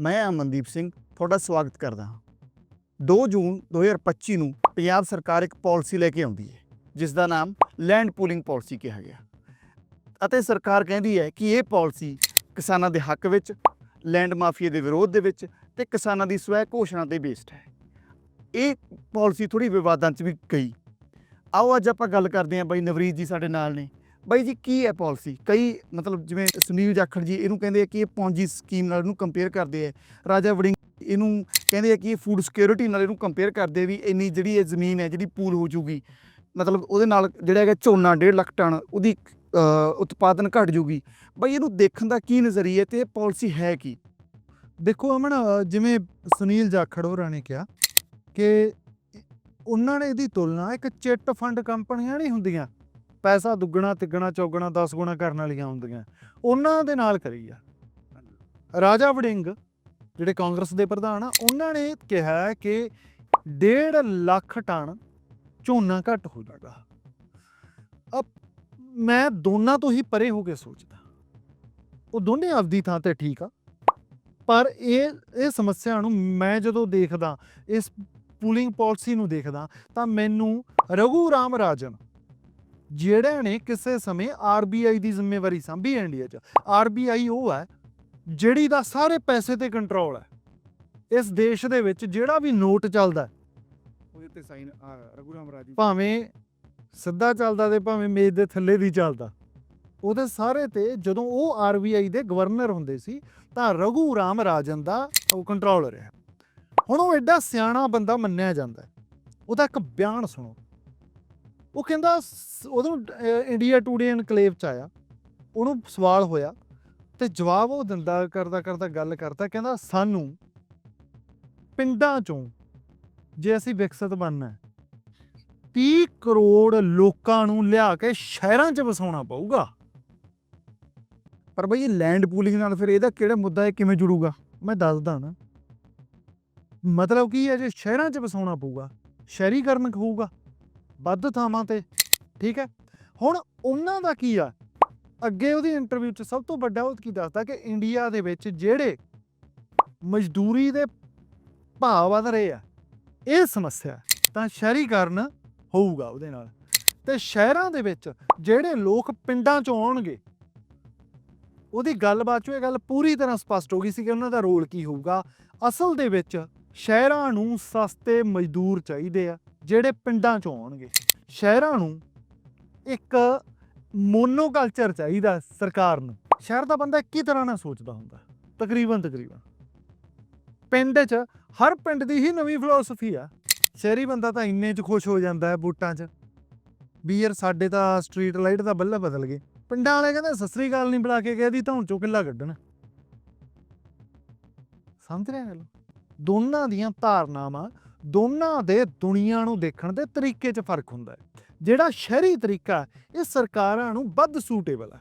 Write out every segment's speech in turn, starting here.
ਮੈਂ ਅਮਨਦੀਪ ਸਿੰਘ ਤੁਹਾਡਾ ਸਵਾਗਤ ਕਰਦਾ ਹਾਂ। 2 ਜੂਨ 2025 ਨੂੰ ਪੰਜਾਬ ਸਰਕਾਰ ਇੱਕ ਪਾਲਿਸੀ ਲੈ ਕੇ ਆਉਂਦੀ ਹੈ, ਜਿਸ ਦਾ ਨਾਮ ਲੈਂਡ ਪੂਲਿੰਗ ਪਾਲਿਸੀ ਕਿਹਾ ਗਿਆ। ਅਤੇ ਸਰਕਾਰ ਕਹਿੰਦੀ ਹੈ ਕਿ ਇਹ ਪਾਲਿਸੀ ਕਿਸਾਨਾਂ ਦੇ ਹੱਕ ਵਿੱਚ, ਲੈਂਡ ਮਾਫੀਆ ਦੇ ਵਿਰੋਧ ਦੇ ਵਿੱਚ ਤੇ ਕਿਸਾਨਾਂ ਦੀ ਸਵੈ ਘੋਸ਼ਣਾ ਤੇ ਬੇਸਡ ਹੈ। ਇਹ ਪਾਲਿਸੀ ਥੋੜੀ ਵਿਵਾਦਾਂ 'ਚ ਵੀ ਗਈ। ਆਓ ਅੱਜ ਆਪਾਂ ਗੱਲ ਕਰਦੇ ਹਾਂ ਬਾਈ ਨਵਰੀਤ ਜੀ ਸਾਡੇ ਨਾਲ ਨੇ। ਬਾਈ ਜੀ, ਕੀ ਹੈ ਪਾਲਿਸੀ ਕਈ ਮਤਲਬ ਜਿਵੇਂ ਸੁਨੀਲ ਜਾਖੜ ਜੀ, ਇਹਨੂੰ ਕਹਿੰਦੇ ਆ ਕਿ ਇਹ ਪੌਂਜੀ ਸਕੀਮ ਨਾਲ ਇਹਨੂੰ ਕੰਪੇਅਰ ਕਰਦੇ ਆ। ਰਾਜਾ ਵੜਿੰਗ ਇਹਨੂੰ ਕਹਿੰਦੇ ਆ ਕਿ ਇਹ ਫੂਡ ਸਿਕਿਉਰਿਟੀ ਨਾਲ ਇਹਨੂੰ ਕੰਪੇਅਰ ਕਰਦੇ ਵੀ ਇੰਨੀ ਜਿਹੜੀ ਇਹ ਜ਼ਮੀਨ ਹੈ, ਜਿਹੜੀ ਪੂਲ ਹੋ ਜੂਗੀ, ਮਤਲਬ ਉਹਦੇ ਨਾਲ ਜਿਹੜਾ ਹੈਗਾ ਝੋਨਾ 1.5 ਲੱਖ ਟਨ, ਉਹਦੀ ਉਤਪਾਦਨ ਘਟ ਜੂਗੀ। ਬਾਈ, ਇਹਨੂੰ ਦੇਖਣ ਦਾ ਕੀ ਨਜ਼ਰੀਆ ਤੇ ਇਹ ਪਾਲਿਸੀ ਹੈ ਕੀ? ਦੇਖੋ ਅਮਨ, ਜਿਵੇਂ ਸੁਨੀਲ ਜਾਖੜ ਹੋਰਾਂ ਨੇ ਕਿਹਾ ਕਿ ਉਹਨਾਂ ਨੇ ਇਹਦੀ ਤੁਲਨਾ ਇੱਕ ਚਿੱਟ ਫੰਡ ਕੰਪਨੀਆਂ ਨਹੀਂ ਹੁੰਦੀਆਂ। ਪੈਸਾ ਦੁੱਗਣਾ, ਤਿੱਗਣਾ, ਚੌਗਣਾ 10 ਗੁਣਾ ਕਰਨ ਵਾਲੀਆਂ ਹੁੰਦੀਆਂ। ਉਹਨਾਂ ਦੇ ਨਾਲ ਕਰੀ ਆ। ਰਾਜਾ ਵੜਿੰਗ, ਜਿਹੜੇ ਕਾਂਗਰਸ ਦੇ ਪ੍ਰਧਾਨ ਆ, ਉਹਨਾਂ ਨੇ ਕਿਹਾ ਕਿ 1.5 ਲੱਖ ਟਨ ਝੋਨਾ ਘੱਟ ਹੋ ਜਾਊਗਾ ਅਬ ਮੈਂ ਦੋਨਾਂ ਤੋਂ ਹੀ ਪਰੇ ਹੋ ਕੇ ਸੋਚਦਾ। ਉਹ ਦੋਨੇ ਆਪਦੀ ਥਾਂ ਤੇ ਠੀਕ ਆ। ਪਰ ਇਹ ਇਹ ਸਮੱਸਿਆ ਨੂੰ ਮੈਂ ਜਦੋਂ ਦੇਖਦਾ, ਇਸ ਪੂਲਿੰਗ ਪਾਲਿਸੀ ਨੂੰ ਦੇਖਦਾ, ਤਾਂ ਮੈਨੂੰ ਰਘੂ ਰਾਮ ਰਾਜਨ ਜਿਹੜੇ ਨੇ ਕਿਸੇ ਸਮੇਂ ਆਰਬੀਆਈ ਦੀ ਜ਼ਿੰਮੇਵਾਰੀ ਸੰਭੀ ਇੰਡੀਆ 'ਚ। ਆਰਬੀਆਈ ਉਹ ਹੈ ਜਿਹੜੀ ਦਾ ਸਾਰੇ ਪੈਸੇ ਤੇ ਕੰਟਰੋਲ ਹੈ। ਇਸ ਦੇਸ਼ ਦੇ ਵਿੱਚ ਜਿਹੜਾ ਵੀ ਨੋਟ ਚੱਲਦਾ ਉਹਦੇ ਤੇ ਸਾਈਨ ਰਘੂਰਾਮ ਰਾਜੀ। ਭਾਵੇਂ ਸਿੱਧਾ ਚੱਲਦਾ ਤੇ ਭਾਵੇਂ ਮੇਜ਼ ਦੇ ਥੱਲੇ ਵੀ ਚੱਲਦਾ ਉਹਦੇ ਸਾਰੇ ਤੇ ਜਦੋਂ ਉਹ ਆਰਬੀਆਈ ਦੇ ਗਵਰਨਰ ਹੁੰਦੇ ਸੀ ਤਾਂ ਰਘੂ ਰਾਮ ਰਾਜਨ ਦਾ ਉਹ ਕੰਟਰੋਲ ਰਿਹਾ। ਹੁਣ ਉਹ ਐਡਾ ਸਿਆਣਾ ਬੰਦਾ ਮੰਨਿਆ ਜਾਂਦਾ। ਉਹਦਾ ਇੱਕ ਬਿਆਨ ਸੁਣੋ। ਉਹ ਕਹਿੰਦਾ ਸ- ਉਦੋਂ ਇੰਡੀਆ ਟੂਡੇ ਇਨਕਲੇਵ ਚ ਆਇਆ। ਉਹਨੂੰ ਸਵਾਲ ਹੋਇਆ ਤੇ ਜਵਾਬ ਉਹ ਦਿੰਦਾ, ਕਰਦਾ ਕਰਦਾ, ਗੱਲ ਕਰਦਾ, ਕਹਿੰਦਾ ਸਾਨੂੰ ਪਿੰਡਾਂ ਚੋਂ ਜੇ ਅਸੀਂ ਵਿਕਸਿਤ ਬਣਨਾ ਹੈ 30 ਕਰੋੜ ਲੋਕਾਂ ਨੂੰ ਲਿਆ ਕੇ ਸ਼ਹਿਰਾਂ 'ਚ ਵਸਾਉਣਾ ਪਊਗਾ। ਪਰ ਬਾਈ ਇਹ ਲੈਂਡ ਪੂਲਿੰਗ ਨਾਲ ਫਿਰ ਇਹਦਾ ਕਿਹੜਾ ਮੁੱਦਾ ਹੈ, ਕਿਵੇਂ ਜੁੜੂਗਾ? ਮੈਂ ਦੱਸਦਾ ਨਾ। ਮਤਲਬ ਕੀ ਹੈ, ਜੇ ਸ਼ਹਿਰਾਂ 'ਚ ਵਸਾਉਣਾ ਪਊਗਾ, ਸ਼ਹਿਰੀਕਰਨ ਹੋਊਗਾ। ਵੱਧ ਥਾਵਾਂ ਤੇ, ਠੀਕ ਹੈ? ਹੁਣ ਉਹਨਾਂ ਦਾ ਕੀ ਆ? ਅੱਗੇ ਉਹਦੀ ਇੰਟਰਵਿਊ 'ਚ ਸਭ ਤੋਂ ਵੱਡਾ ਉਹ ਕੀ ਦੱਸਦਾ ਕਿ ਇੰਡੀਆ ਦੇ ਵਿੱਚ ਜਿਹੜੇ ਮਜ਼ਦੂਰੀ ਦੇ ਭਾਅ ਵਧ ਰਹੇ ਆ, ਇਹ ਸਮੱਸਿਆ ਤਾਂ ਸ਼ਹਿਰੀਕਰਨ ਹੋਊਗਾ ਉਹਦੇ ਨਾਲ। ਤੇ ਸ਼ਹਿਰਾਂ ਦੇ ਵਿੱਚ ਜਿਹੜੇ ਲੋਕ ਪਿੰਡਾਂ 'ਚੋਂ ਆਉਣਗੇ, ਉਹਦੀ ਗੱਲਬਾਤ 'ਚੋਂ ਇਹ ਗੱਲ ਪੂਰੀ ਤਰ੍ਹਾਂ ਸਪਸ਼ਟ ਹੋ ਗਈ ਸੀ ਕਿ ਉਹਨਾਂ ਦਾ ਰੋਲ ਕੀ ਹੋਊਗਾ। ਅਸਲ ਦੇ ਵਿੱਚ ਸ਼ਹਿਰਾਂ ਨੂੰ ਸਸਤੇ ਮਜ਼ਦੂਰ ਚਾਹੀਦੇ ਆ। ਜਿਹੜੇ ਪਿੰਡਾਂ 'ਚੋਂ ਆਉਣਗੇ, ਸ਼ਹਿਰਾਂ ਨੂੰ ਇੱਕ ਮੋਨੋਕਲਚਰ ਚਾਹੀਦਾ ਸਰਕਾਰ ਨੂੰ। ਸ਼ਹਿਰ ਦਾ ਬੰਦਾ ਇੱਕ ਤਰ੍ਹਾਂ ਨਾਲ ਸੋਚਦਾ ਹੁੰਦਾ, ਤਕਰੀਬਨ ਤਕਰੀਬਨ। ਪਿੰਡ 'ਚ ਹਰ ਪਿੰਡ ਦੀ ਹੀ ਨਵੀਂ ਫਿਲਾਸਫੀ ਆ। ਸ਼ਹਿਰੀ ਬੰਦਾ ਤਾਂ ਇੰਨੇ 'ਚ ਖੁਸ਼ ਹੋ ਜਾਂਦਾ ਹੈ ਬੂਟਾਂ 'ਚ, ਵੀ ਯਾਰ ਸਾਡੇ ਤਾਂ ਸਟਰੀਟ ਲਾਈਟ ਦਾ ਬੱਲੇ ਬਦਲ ਗਏ। ਪਿੰਡਾਂ ਵਾਲੇ ਕਹਿੰਦੇ, ਸਤਿ ਸ੍ਰੀ ਅਕਾਲ ਨਹੀਂ ਬੁਲਾ ਕੇ ਕਹਿਦੀ ਤਾਂ ਧੌਣ ਚੋਂ ਕਿੱਲਾ ਕੱਢਣ। ਸਮਝ ਰਹੇ ਗੱਲ ਦੋਨਾਂ ਦੀਆਂ ਧਾਰਨਾਵਾਂ ਦੋਨਾਂ ਦੇ ਦੁਨੀਆ ਨੂੰ ਦੇਖਣ ਦੇ ਤਰੀਕੇ 'ਚ ਫ਼ਰਕ ਹੁੰਦਾ ਹੈ। ਜਿਹੜਾ ਸ਼ਹਿਰੀ ਤਰੀਕਾ ਇਹ ਸਰਕਾਰਾਂ ਨੂੰ ਵੱਧ ਸੂਟੇਬਲ ਹੈ।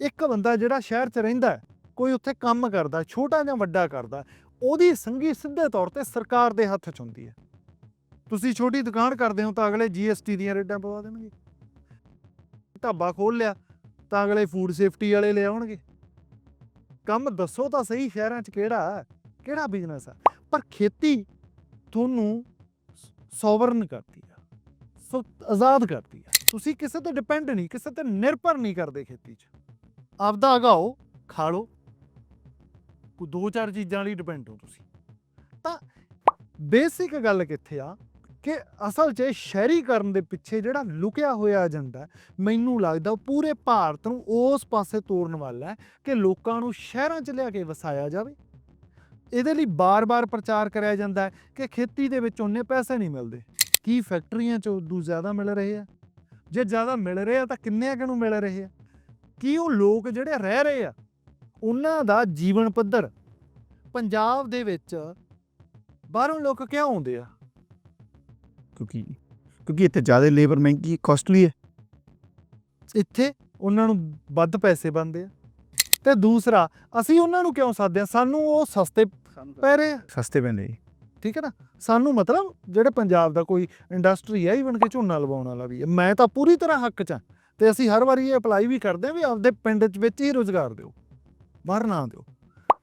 ਇੱਕ ਬੰਦਾ ਜਿਹੜਾ ਸ਼ਹਿਰ 'ਚ ਰਹਿੰਦਾ ਕੋਈ ਉੱਥੇ ਕੰਮ ਕਰਦਾ, ਛੋਟਾ ਜਾਂ ਵੱਡਾ ਕਰਦਾ, ਉਹਦੀ ਸੰਗੀ ਸਿੱਧੇ ਤੌਰ ਤੇ ਸਰਕਾਰ ਦੇ ਹੱਥ 'ਚ ਹੁੰਦੀ ਹੈ। ਤੁਸੀਂ ਛੋਟੀ ਦੁਕਾਨ ਕਰਦੇ ਹੋ ਤਾਂ ਅਗਲੇ ਜੀਐਸਟੀ ਦੀਆਂ ਰੇਟਾਂ ਪਵਾ ਦੇਣਗੇ। ਢਾਬਾ ਖੋਲ ਲਿਆ, ਤਾਂ ਅਗਲੇ ਫੂਡ ਸੇਫਟੀ ਵਾਲੇ ਲੈ ਆਉਣਗੇ। ਕੰਮ ਦੱਸੋ ਤਾਂ ਸਹੀ ਸ਼ਹਿਰਾਂ 'ਚ ਕਿਹੜਾ ਕਿਹੜਾ ਬਿਜ਼ਨਸ ਆ ਪਰ ਖੇਤੀ ਤੁਹਾਨੂੰ ਸੋਵਰਨ ਕਰਦੀ ਆ। ਸੋ, ਆਜ਼ਾਦ ਕਰਦੀ ਆ। ਤੁਸੀਂ ਕਿਸੇ ਤੇ ਡਿਪੈਂਡ ਨਹੀਂ, ਕਿਸੇ ਤੇ ਨਿਰਭਰ ਨਹੀਂ ਕਰਦੇ ਖੇਤੀ 'ਚ। ਆਪਦਾ ਉਗਾਓ ਖਾ ਲਓ। ਕੋਈ ਦੋ ਚਾਰ ਚੀਜ਼ਾਂ ਲਈ ਡਿਪੈਂਡ ਹੋ ਤੁਸੀਂ। ਤਾਂ ਬੇਸਿਕ ਗੱਲ ਕਿੱਥੇ ਆ ਕਿ ਅਸਲ 'ਚ ਸ਼ਹਿਰੀਕਰਨ ਦੇ ਪਿੱਛੇ ਜਿਹੜਾ ਲੁਕਿਆ ਹੋਇਆ ਏਜੰਡਾ ਮੈਨੂੰ ਲੱਗਦਾ ਉਹ ਪੂਰੇ ਭਾਰਤ ਨੂੰ ਉਸ ਪਾਸੇ ਤੋਰਨ ਵਾਲਾ ਹੈ ਕਿ ਲੋਕਾਂ ਨੂੰ ਸ਼ਹਿਰਾਂ 'ਚ ਲਿਆ ਕੇ ਵਸਾਇਆ ਜਾਵੇ। ਇਹਦੇ ਲਈ ਬਾਰ-ਬਾਰ ਪ੍ਰਚਾਰ ਕਰਿਆ ਜਾਂਦਾ ਹੈ ਕਿ ਖੇਤੀ ਦੇ ਵਿੱਚ ਉਹਨੇ ਪੈਸੇ ਨਹੀਂ ਮਿਲਦੇ। ਕੀ ਫੈਕਟਰੀਆਂ 'ਚ ਉਦੋਂ ਜ਼ਿਆਦਾ ਮਿਲ ਰਹੇ ਆ? ਜੇ ਜ਼ਿਆਦਾ ਮਿਲ ਰਹੇ ਆ ਤਾਂ ਕਿੰਨੇ ਕੁ ਨੂੰ ਮਿਲ ਰਹੇ ਆ? ਕੀ ਉਹ ਲੋਕ ਜਿਹੜੇ ਰਹਿ ਰਹੇ ਆ ਉਹਨਾਂ ਦਾ ਜੀਵਨ ਪੱਧਰ ਪੰਜਾਬ ਦੇ ਵਿੱਚ ਬਾਹਰੋਂ ਲੋਕ ਕਿਉਂ ਆਉਂਦੇ ਆ? ਕਿਉਂਕਿ ਕਿਉਂਕਿ ਇੱਥੇ ਜ਼ਿਆਦਾ ਲੇਬਰ ਮਹਿੰਗੀ ਕਾਸਟਲੀ ਹੈ। ਇੱਥੇ ਉਹਨਾਂ ਨੂੰ ਵੱਧ ਪੈਸੇ ਬਣਦੇ ਆ। ਤੇ ਦੂਸਰਾ ਅਸੀਂ ਉਹਨਾਂ ਨੂੰ ਕਿਉਂ ਸਾਧਦੇ ਆ ਸਾਨੂੰ ਉਹ ਸਸਤੇ ਪੈ ਰਹੇ ਆ ਸਸਤੇ ਪੈਂਦੇ ਜੀ। ਠੀਕ ਹੈ ਨਾ? ਸਾਨੂੰ ਮਤਲਬ ਜਿਹੜੇ ਪੰਜਾਬ ਦਾ ਕੋਈ ਇੰਡਸਟਰੀ ਹੈ ਈਵਨ ਕਿ ਝੋਨਾ ਲਵਾਉਣ ਵਾਲਾ ਵੀ ਹੈ ਮੈਂ ਤਾਂ ਪੂਰੀ ਤਰ੍ਹਾਂ ਹੱਕ 'ਚ ਹਾਂ ਤੇ ਅਸੀਂ ਹਰ ਵਾਰੀ ਇਹ ਅਪਲਾਈ ਵੀ ਕਰਦੇ ਹਾਂ ਵੀ ਆਪਦੇ ਪਿੰਡ 'ਚ ਵਿੱਚ ਹੀ ਰੋਜ਼ਗਾਰ ਦਿਓ ਬਾਹਰ ਨਾ ਦਿਓ।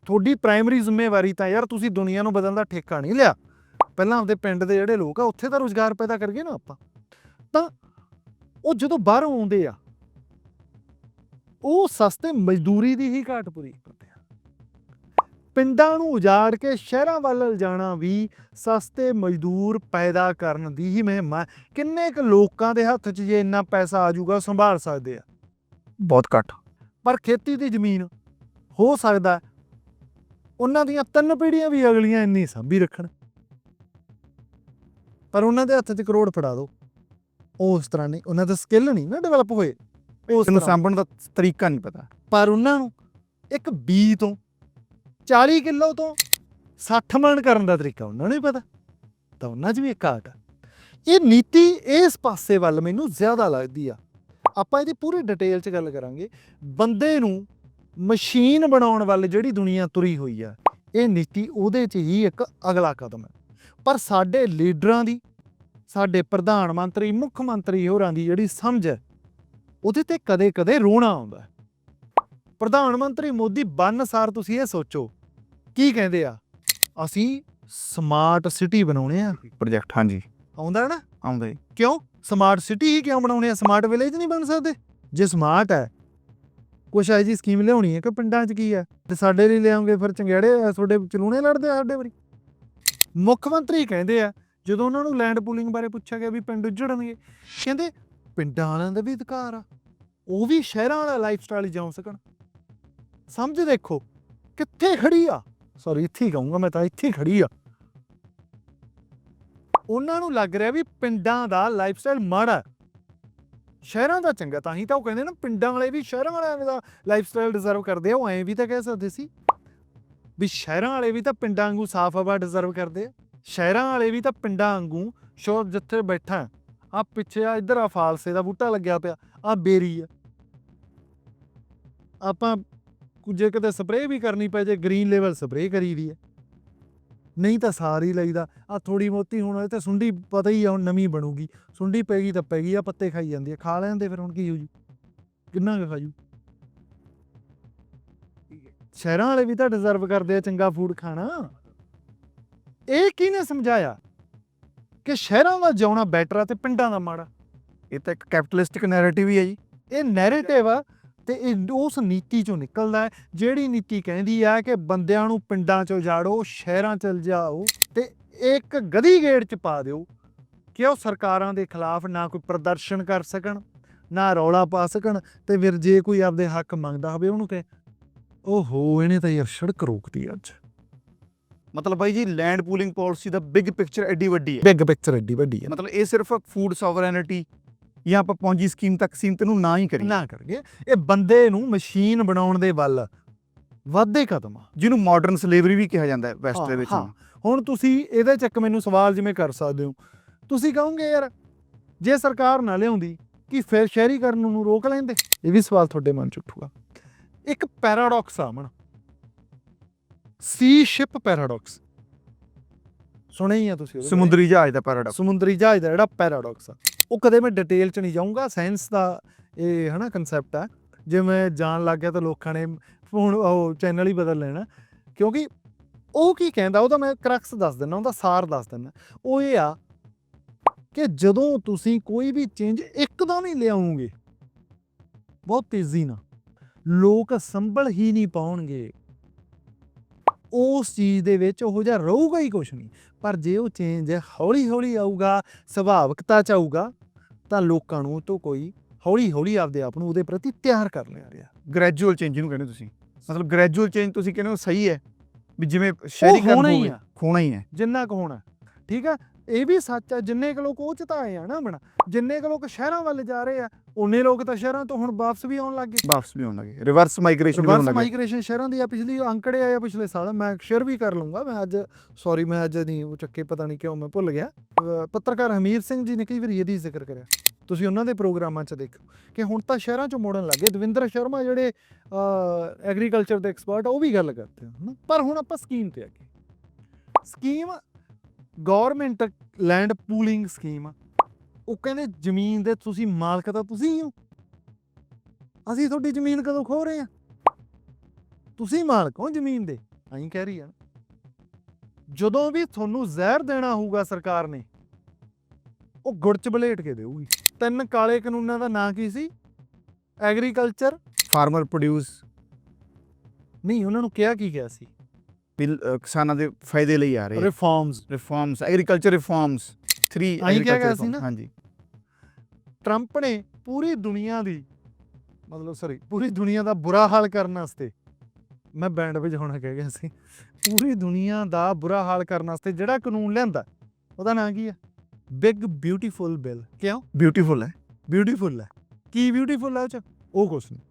ਤੁਹਾਡੀ ਪ੍ਰਾਇਮਰੀ ਜ਼ਿੰਮੇਵਾਰੀ ਤਾਂ ਯਾਰ ਤੁਸੀਂ ਦੁਨੀਆ ਨੂੰ ਬਦਲਣ ਦਾ ਠੇਕਾ ਨਹੀਂ ਲਿਆ। ਪਹਿਲਾਂ ਆਪਦੇ ਪਿੰਡ ਦੇ ਜਿਹੜੇ ਲੋਕ ਆ ਉੱਥੇ ਤਾਂ ਰੋਜ਼ਗਾਰ ਪੈਦਾ ਕਰੀਏ ਨਾ ਆਪਾਂ। ਤਾਂ ਉਹ ਜਦੋਂ ਬਾਹਰੋਂ ਆਉਂਦੇ ਆ ਉਹ ਸਸਤੇ ਮਜ਼ਦੂਰੀ ਦੀ ਹੀ ਘਾਟ ਪੂਰੀ ਕਰਦੇ ਆ। ਪਿੰਡਾਂ ਨੂੰ ਉਜਾੜ ਕੇ ਸ਼ਹਿਰਾਂ ਵੱਲ ਜਾਣਾ ਵੀ ਸਸਤੇ ਮਜ਼ਦੂਰ ਪੈਦਾ ਕਰਨ ਦੀ ਹੀ ਮੁਹਿੰਮ ਹੈ ਕਿੰਨੇ ਕੁ ਲੋਕਾਂ ਦੇ ਹੱਥ 'ਚ ਜੇ ਇੰਨਾ ਪੈਸਾ ਆ ਜਾਊਗਾ ਸੰਭਾਲ ਸਕਦੇ ਆ। ਬਹੁਤ ਘੱਟ। ਪਰ ਖੇਤੀ ਦੀ ਜ਼ਮੀਨ ਹੋ ਸਕਦਾ ਉਹਨਾਂ ਦੀਆਂ ਤਿੰਨ ਪੀੜ੍ਹੀਆਂ ਵੀ ਅਗਲੀਆਂ ਇੰਨੀ ਸਾਂਭੀ ਰੱਖਣ। ਪਰ ਉਹਨਾਂ ਦੇ ਹੱਥ 'ਚ ਕਰੋੜ ਫੜਾ ਦਿਓ ਉਸ ਤਰ੍ਹਾਂ ਨਹੀਂ ਉਹਨਾਂ ਦਾ ਸਕਿੱਲ ਨਹੀਂ ਨਾ ਡਿਵੈਲਪ ਹੋਏ। ਉਸ ਤਰ੍ਹਾਂ। ਸਾਂਭਣ ਦਾ ਤਰੀਕਾ ਨਹੀਂ ਪਤਾ। ਪਰ ਉਹਨਾਂ ਨੂੰ ਇੱਕ ਬੀ ਤੋਂ 40 ਕਿਲੋ ਤੋਂ 60 ਮਣ ਕਰਨ ਦਾ ਤਰੀਕਾ ਉਹਨਾਂ ਨੂੰ ਹੀ ਪਤਾ। ਤਾਂ ਉਹਨਾਂ 'ਚ ਵੀ ਇੱਕ ਆਰਟ ਆ। ਇਹ ਨੀਤੀ ਇਸ ਪਾਸੇ ਵੱਲ ਮੈਨੂੰ ਜ਼ਿਆਦਾ ਲੱਗਦੀ ਆ। ਆਪਾਂ ਇਹਦੀ ਪੂਰੀ ਡਿਟੇਲ 'ਚ ਗੱਲ ਕਰਾਂਗੇ। ਬੰਦੇ ਨੂੰ ਮਸ਼ੀਨ ਬਣਾਉਣ ਵੱਲ ਜਿਹੜੀ ਦੁਨੀਆ ਤੁਰੀ ਹੋਈ ਆ ਇਹ ਨੀਤੀ ਉਹਦੇ 'ਚ ਹੀ ਇੱਕ ਅਗਲਾ ਕਦਮ ਹੈ ਪਰ ਸਾਡੇ ਲੀਡਰਾਂ ਦੀ ਸਾਡੇ ਪ੍ਰਧਾਨ ਮੰਤਰੀ ਮੁੱਖ ਮੰਤਰੀ ਹੋਰਾਂ ਦੀ ਜਿਹੜੀ ਸਮਝ ਹੈ ਉਹਦੇ ਤੇ ਕਦੇ-ਕਦੇ ਰੋਣਾ ਆਉਂਦਾ। ਪ੍ਰਧਾਨ ਮੰਤਰੀ ਮੋਦੀ ਬੰਨਸਾਰ ਤੁਸੀਂ ਇਹ ਸੋਚੋ ਕੀ ਕਹਿੰਦੇ ਆ? ਅਸੀਂ ਸਮਾਰਟ ਸਿਟੀ ਬਣਾਉਣੇ ਆ। ਪ੍ਰੋਜੈਕਟ ਹਾਂਜੀ। ਆਉਂਦਾ ਨਾ? ਆਉਂਦਾ ਜੀ। ਕਿਉਂ? ਸਮਾਰਟ ਸਿਟੀ ਹੀ ਕਿਉਂ ਬਣਾਉਣੇ ਆ? ਸਮਾਰਟ ਵਿਲੇਜ ਨਹੀਂ ਬਣ ਸਕਦੇ? ਜੇ ਸਮਾਰਟ ਹੈ ਕੁਛ ਐ ਜੀ ਸਕੀਮ ਲਿਆਉਣੀ ਹੈ ਕਿ ਪਿੰਡਾਂ 'ਚ ਕੀ ਹੈ? ਤੇ ਸਾਡੇ ਲਈ ਲਿਆਉਂਗੇ ਫਿਰ ਚੰਗਿਆੜੇ ਆ, ਤੁਹਾਡੇ ਚਲੂਣੇ ਲੜਦੇ ਆ ਸਾਡੇ ਵਾਰੀ। ਮੁੱਖ ਮੰਤਰੀ ਕਹਿੰਦੇ ਆ ਜਦੋਂ ਉਹਨਾਂ ਨੂੰ ਲੈਂਡ ਪੂਲਿੰਗ ਬਾਰੇ ਪੁੱਛਿਆ ਗਿਆ ਵੀ ਪਿੰਡ ਉੱਜੜਨਗੇ ਕਹਿੰਦੇ ਪਿੰਡਾਂ ਵਾਲਿਆਂ ਦਾ ਵੀ ਅਧਿਕਾਰ ਆ। ਉਹ ਵੀ ਸ਼ਹਿਰਾਂ ਵਾਲਾ ਲਾਈਫ ਸਟਾਈਲ ਜਿਉਂ ਸਕਣ। ਸਮਝ ਦੇਖੋ, ਕਿੱਥੇ ਖੜੀ ਆ? ਸੌਰੀ ਇੱਥੇ ਹੀ ਕਹੂੰਗਾ ਮੈਂ ਤਾਂ, ਇੱਥੇ ਖੜੀ ਆ। ਉਹਨਾਂ ਨੂੰ ਲੱਗ ਰਿਹਾ ਵੀ ਪਿੰਡਾਂ ਦਾ ਲਾਈਫ ਸਟਾਈਲ ਮਾੜਾ ਸ਼ਹਿਰਾਂ ਦਾ ਚੰਗਾ, ਤਾਂ ਹੀ ਤਾਂ ਉਹ ਕਹਿੰਦੇ ਨਾ ਪਿੰਡਾਂ ਵਾਲੇ ਵੀ ਸ਼ਹਿਰਾਂ ਵਾਲਿਆਂ ਦਾ ਲਾਈਫ ਸਟਾਈਲ ਡਿਜ਼ਰਵ ਕਰਦੇ ਆ, ਉਹ ਐਂ ਵੀ ਤਾਂ ਕਹਿ ਸਕਦੇ ਸੀ। ਵੀ ਸ਼ਹਿਰਾਂ ਵਾਲੇ ਵੀ ਤਾਂ ਪਿੰਡਾਂ ਵਾਂਗੂ ਸਾਫ਼ ਹਵਾ ਡਿਜ਼ਰਵ ਕਰਦੇ ਆ। ਸ਼ਹਿਰਾਂ ਵਾਲੇ ਵੀ ਤਾਂ ਪਿੰਡਾਂ ਵਾਂਗੂ ਸ਼ੋਰ ਜਿੱਥੇ ਬੈਠਾ ਆ ਪਿੱਛੇ ਆ ਇੱਧਰ ਆ ਫਾਲਸੇ ਦਾ ਬੂਟਾ ਲੱਗਿਆ ਪਿਆ, ਆ ਬੇਰੀ ਆ। ਆਪਾਂ ਕੁ- ਜੇ ਕਿਤੇ ਸਪਰੇਅ ਵੀ ਕਰਨੀ ਪਏ ਜੇ ਗ੍ਰੀਨ ਲੈਵਲ ਸਪਰੇਅ ਕਰੀ ਦੀ ਹੈ ਨਹੀਂ ਤਾਂ ਸਾਰੀ ਲਈਦਾ, ਆ ਥੋੜੀ ਮੋਤੀ ਹੁਣ ਇਹ ਤੇ ਸੁੰਡੀ ਪਤਾ ਹੀ ਆ, ਹੁਣ ਨਵੀਂ ਬਣੂਗੀ। ਸੁੰਡੀ ਪੈਗੀ ਤਾਂ ਪੈਗੀ ਆ ਪੱਤੇ ਖਾਈ ਜਾਂਦੀ ਆ। ਖਾ ਲੈਂਦੇ ਫਿਰ ਹੁਣ ਕੀ ਹੋ ਜੂ? ਕਿੰਨਾ ਕੁ ਖਾਜੂ ਸ਼ਹਿਰਾਂ ਵਾਲੇ ਵੀ ਤਾਂ ਡਿਜ਼ਰਵ ਕਰਦੇ ਆ ਚੰਗਾ ਫੂਡ ਖਾਣਾ। ਇਹ ਕਿਹਨੇ ਸਮਝਾਇਆ? ਕਿ ਸ਼ਹਿਰਾਂ ਦਾ ਜਿਉਣਾ ਬੈਟਰ ਆ ਤੇ ਪਿੰਡਾਂ ਦਾ ਮਾੜਾ। ਇਹ ਤਾਂ ਇੱਕ ਕੈਪੀਟਲਿਸਟਿਕ ਨੈਰੇਟਿਵ ਹੀ ਹੈ ਜੀ। ਇਹ ਨੈਰੇਟਿਵ ਆ ਤੇ ਇਹ ਉਸ ਨੀਤੀ ਚੋਂ ਨਿਕਲਦਾ ਹੈ, ਜਿਹੜੀ ਨੀਤੀ ਕਹਿੰਦੀ ਆ ਕਿ ਬੰਦਿਆਂ ਨੂੰ ਪਿੰਡਾਂ ਚੋਂ ਜਾੜੋ ਸ਼ਹਿਰਾਂ ਚਲ ਜਾਓ ਤੇ ਇੱਕ ਗਦੀ ਗੇੜ ਚ ਪਾ ਦਿਓ ਕਿ ਉਹ ਸਰਕਾਰਾਂ ਦੇ ਖਿਲਾਫ ਨਾ ਕੋਈ ਪ੍ਰਦਰਸ਼ਨ ਕਰ ਸਕਣ, ਨਾ ਰੌਲਾ ਪਾ ਸਕਣ ਤੇ ਫਿਰ ਜੇ ਕੋਈ ਆਪਦੇ ਹੱਕ ਮੰਗਦਾ ਹੋਵੇ ਉਹਨੂੰ ਕਹੇ, ਓਹੋ, ਇਹਨੇ ਤਾਂ ਯਾਰ ਸੜਕ ਰੋਕਤੀ ਅੱਜ। ਮਤਲਬ ਬਾਈ ਜੀ ਲੈਂਡ ਪੂਲਿੰਗ ਪਾਲਿਸੀ ਦਾ ਬਿਗ ਪਿਕਚਰ ਐਡੀ ਵੱਡੀ ਹੈ। ਬਿਗ ਪਿਕਚਰ ਐਡੀ ਵੱਡੀ ਹੈ। ਮਤਲਬ ਇਹ ਸਿਰਫ ਫੂਡ ਸੋਵਰੈਨਿਟੀ ਜਾਂ ਆਪਾਂ ਪੌਂਜੀ ਸਕੀਮ ਤੱਕ ਸੀਮਤ ਨੂੰ ਨਾ ਹੀ ਕਰੀਏ। ਨਾ ਕਰਗੇ ਇਹ ਬੰਦੇ ਨੂੰ ਮਸ਼ੀਨ ਬਣਾਉਣ ਦੇ ਵੱਲ ਵਾਧੇ ਕਦਮ ਆ ਜਿਹਨੂੰ ਮਾਡਰਨ ਸਲੇਵਰੀ ਵੀ ਕਿਹਾ ਜਾਂਦਾ ਹੈ ਵੈਸਟ ਦੇ ਵਿੱਚ। ਹੁਣ ਤੁਸੀਂ ਇਹਦੇ ਚ ਇੱਕ ਮੈਨੂੰ ਸਵਾਲ ਜਿਵੇਂ ਕਰ ਸਕਦੇ ਹੋ। ਤੁਸੀਂ ਕਹੋਗੇ ਯਾਰ ਜੇ ਸਰਕਾਰ ਨਾ ਲਿਆਉਂਦੀ ਕਿ ਫਿਰ ਸ਼ਹਿਰੀਕਰਨ ਨੂੰ ਰੋਕ ਲੈਂਦੇ? ਇਹ ਵੀ ਸਵਾਲ ਤੁਹਾਡੇ ਮਨ ਚ ਉੱਠੂਗਾ। ਇੱਕ ਪੈਰਾਡੌਕਸ ਆ ਮਨ ਸੀ ਸ਼ਿਪ ਪੈਰਾਡੌਕਸ ਸੁਣਿਆ ਹੀ ਆ ਤੁਸੀਂ ਉਹਦੇ ਬਾਰੇ? ਸਮੁੰਦਰੀ ਜਹਾਜ਼ ਦਾ ਪੈਰਾਡਾਕਸ ਸਮੁੰਦਰੀ ਜਹਾਜ਼ ਦਾ ਜਿਹੜਾ ਪੈਰਾਡੌਕਸ ਆ ਉਹ ਕਦੇ ਮੈਂ ਡਿਟੇਲ ਚ ਨਹੀਂ ਜਾਊਂਗਾ ਸਾਇੰਸ ਦਾ ਇਹ ਹਨਾ ਕਨਸੈਪਟ ਆ। ਜੇ ਮੈਂ ਜਾਣ ਲੱਗ ਗਿਆ ਤਾਂ ਲੋਕਾਂ ਨੇ ਫੋਨ ਉਹ ਚੈਨਲ ਹੀ ਬਦਲ ਲੈਣਾ। ਕਿਉਂਕਿ ਉਹ ਕੀ ਕਹਿੰਦਾ ਉਹਦਾ ਮੈਂ ਕਰਕਸ ਦੱਸ ਦਿੰਦਾ ਉਹਦਾ ਸਾਰ ਦੱਸ ਦਿੰਦਾ ਉਹ ਇਹ ਆ ਕਿ ਜਦੋਂ ਤੁਸੀਂ ਕੋਈ ਵੀ ਚੇਂਜ ਇੱਕਦਮ ਹੀ ਲਿਆਉਂਗੇ ਬਹੁਤ ਤੇਜ਼ੀ ਨਾਲ ਲੋਕ ਸੰਭਲ ਹੀ ਨਹੀਂ ਪਾਉਣਗੇ। ਉਸ ਚੀਜ਼ ਦੇ ਵਿੱਚ ਉਹ ਜਿਹਾ ਰਹੂਗਾ ਹੀ ਕੁਛ ਨਹੀਂ। ਪਰ ਜੇ ਉਹ ਚੇਂਜ ਹੌਲੀ ਹੌਲੀ ਆਊਗਾ ਸੁਭਾਵਿਕਤਾ ਚ ਆਊਗਾ ਤਾਂ ਲੋਕਾਂ ਨੂੰ ਤੋਂ ਕੋਈ ਹੌਲੀ ਹੌਲੀ ਆਪਦੇ ਆਪ ਨੂੰ ਉਹਦੇ ਪ੍ਰਤੀ ਤਿਆਰ ਕਰ ਲਿਆ ਰਿਹਾ। ਗ੍ਰੈਜੂਅਲ ਚੇਂਜ ਨੂੰ ਕਹਿੰਦੇ ਤੁਸੀਂ। ਮਤਲਬ ਗ੍ਰੈਜੂਅਲ ਚੇਂਜ ਤੁਸੀਂ ਕਹਿੰਦੇ ਹੋ ਸਹੀ ਹੈ। ਵੀ ਜਿਵੇਂ ਸ਼ਹਿਰੀਕਰਨ। ਹੋਣਾ ਹੀ ਹੈ। ਜਿੰਨਾ ਕੁ ਹੋਣਾ। ਠੀਕ ਆ? ਇਹ ਵੀ ਸੱਚ ਆ ਜਿੰਨੇ ਕੁ ਲੋਕ ਉਹ ਚ ਤਾਂ ਆਏ ਆ ਨਾ ਬਣਾ ਜਿੰਨੇ ਕੁ ਲੋਕ ਸ਼ਹਿਰਾਂ ਵੱਲ ਜਾ ਰਹੇ ਆ ਉਹਨੇ ਲੋਕ ਤਾਂ ਸ਼ਹਿਰਾਂ ਤੋਂ ਹੁਣ ਵਾਪਸ ਵੀ ਆਉਣ ਲੱਗ ਵਾਪਸ ਵੀ ਹੋਣ ਲੱਗੇ ਰਿਵਰਸ ਮਾਈਗ੍ਰੇਸ਼ਨ ਵੀ ਹੋਣ ਲੱਗੇ ਮਾਈਗ੍ਰੇਸ਼ਨ ਸ਼ਹਿਰਾਂ ਦੀ ਆ ਪਿਛਲੀ ਅੰਕੜੇ ਆਏ ਆ ਪਿਛਲੇ ਸਾਲ ਮੈਂ ਸ਼ੇਅਰ ਵੀ ਕਰ ਲੂੰਗਾ ਮੈਂ ਅੱਜ ਸੌਰੀ ਮੈਂ ਅੱਜ ਨਹੀਂ ਉਹ ਚੱਕੇ ਪਤਾ ਨਹੀਂ ਕਿਉਂ ਮੈਂ ਭੁੱਲ ਗਿਆ। ਪੱਤਰਕਾਰ ਹਮੀਰ ਸਿੰਘ ਜੀ ਨੇ ਕਈ ਵਾਰੀ ਇਹਦੀ ਜ਼ਿਕਰ ਕਰਿਆ ਤੁਸੀਂ ਉਹਨਾਂ ਦੇ ਪ੍ਰੋਗਰਾਮਾਂ 'ਚ ਦੇਖੋ ਕਿ ਹੁਣ ਤਾਂ ਸ਼ਹਿਰਾਂ 'ਚ ਮੋੜਨ ਲੱਗੇ ਦਵਿੰਦਰ ਸ਼ਰਮਾ ਜਿਹੜੇ ਐਗਰੀਕਲਚਰ ਦੇ ਐਕਸਪਰਟ ਉਹ ਵੀ ਗੱਲ ਕਰਦੇ ਹਨ? ਪਰ ਹੁਣ ਆਪਾਂ ਸਕੀਮ ਤੇ ਆ ਗਏ। Scheme government land pooling scheme ਉਹ ਕਹਿੰਦੇ ਜ਼ਮੀਨ ਦੇ ਤੁਸੀਂ ਮਾਲਕ ਤਾਂ ਤੁਸੀਂ ਹੀ ਅਸੀਂ ਤੁਹਾਡੀ ਜ਼ਮੀਨ ਕਦੋਂ ਖੋ ਰਹੇ ਆ? ਤੁਸੀਂ ਮਾਲਕ ਹੋ ਜ਼ਮੀਨ ਦੇ ਐਂ ਕਹਿ ਰਹੀ ਆ। ਜਦੋਂ ਵੀ ਤੁਹਾਨੂੰ ਜ਼ਹਿਰ ਦੇਣਾ ਹੋਊਗਾ ਸਰਕਾਰ ਨੇ ਉਹ ਗੁੜ ਚ ਬਲੇਟ ਕੇ ਦੇਊਗੀ। ਤਿੰਨ ਕਾਲੇ ਕਾਨੂੰਨਾਂ ਦਾ ਨਾਂ ਕੀ ਸੀ? ਐਗਰੀਕਲਚਰ। ਫਾਰਮਰ ਪ੍ਰੋਡਿਊਸ ਨਹੀਂ ਉਹਨਾਂ ਨੂੰ ਕਿਹਾ ਕੀ ਗਿਆ ਸੀ? ਬਿੱਲ ਕਿਸਾਨਾਂ ਦੇ ਫਾਇਦੇ ਲਈ ਆ ਰਹੇ ਰਿਫਾਰਮਸ ਰਿਫਾਰਮਸ ਐਗਰੀਕਲਚਰ ਰਿਫਾਰਮਸ 3 ਆਹੀ ਕਿਹਾ ਗਿਆ ਸੀ ਨਾ? ਹਾਂਜੀ। ਟਰੰਪ ਨੇ ਪੂਰੀ ਦੁਨੀਆ ਦੀ ਮਤਲਬ ਸੌਰੀ ਪੂਰੀ ਦੁਨੀਆ ਦਾ ਬੁਰਾ ਹਾਲ ਕਰਨ ਵਾਸਤੇ ਮੈਂ ਬੈਂਡ ਵਜਾਉਣਾ ਕਹਿ ਗਿਆ ਸੀ ਪੂਰੀ ਦੁਨੀਆ ਦਾ ਬੁਰਾ ਹਾਲ ਕਰਨ ਵਾਸਤੇ ਜਿਹੜਾ ਕਾਨੂੰਨ ਲਿਆਂਦਾ ਉਹਦਾ ਨਾਂ ਕੀ ਹੈ ਬਿਗ ਬਿਊਟੀਫੁਲ ਬਿੱਲ ਕਿਉਂ? ਬਿਊਟੀਫੁਲ ਹੈ। ਬਿਊਟੀਫੁਲ ਹੈ। ਕੀ ਬਿਊਟੀਫੁਲ ਹੈ ਉਹ ਚ? ਉਹ ਕੁਛ ਨਹੀਂ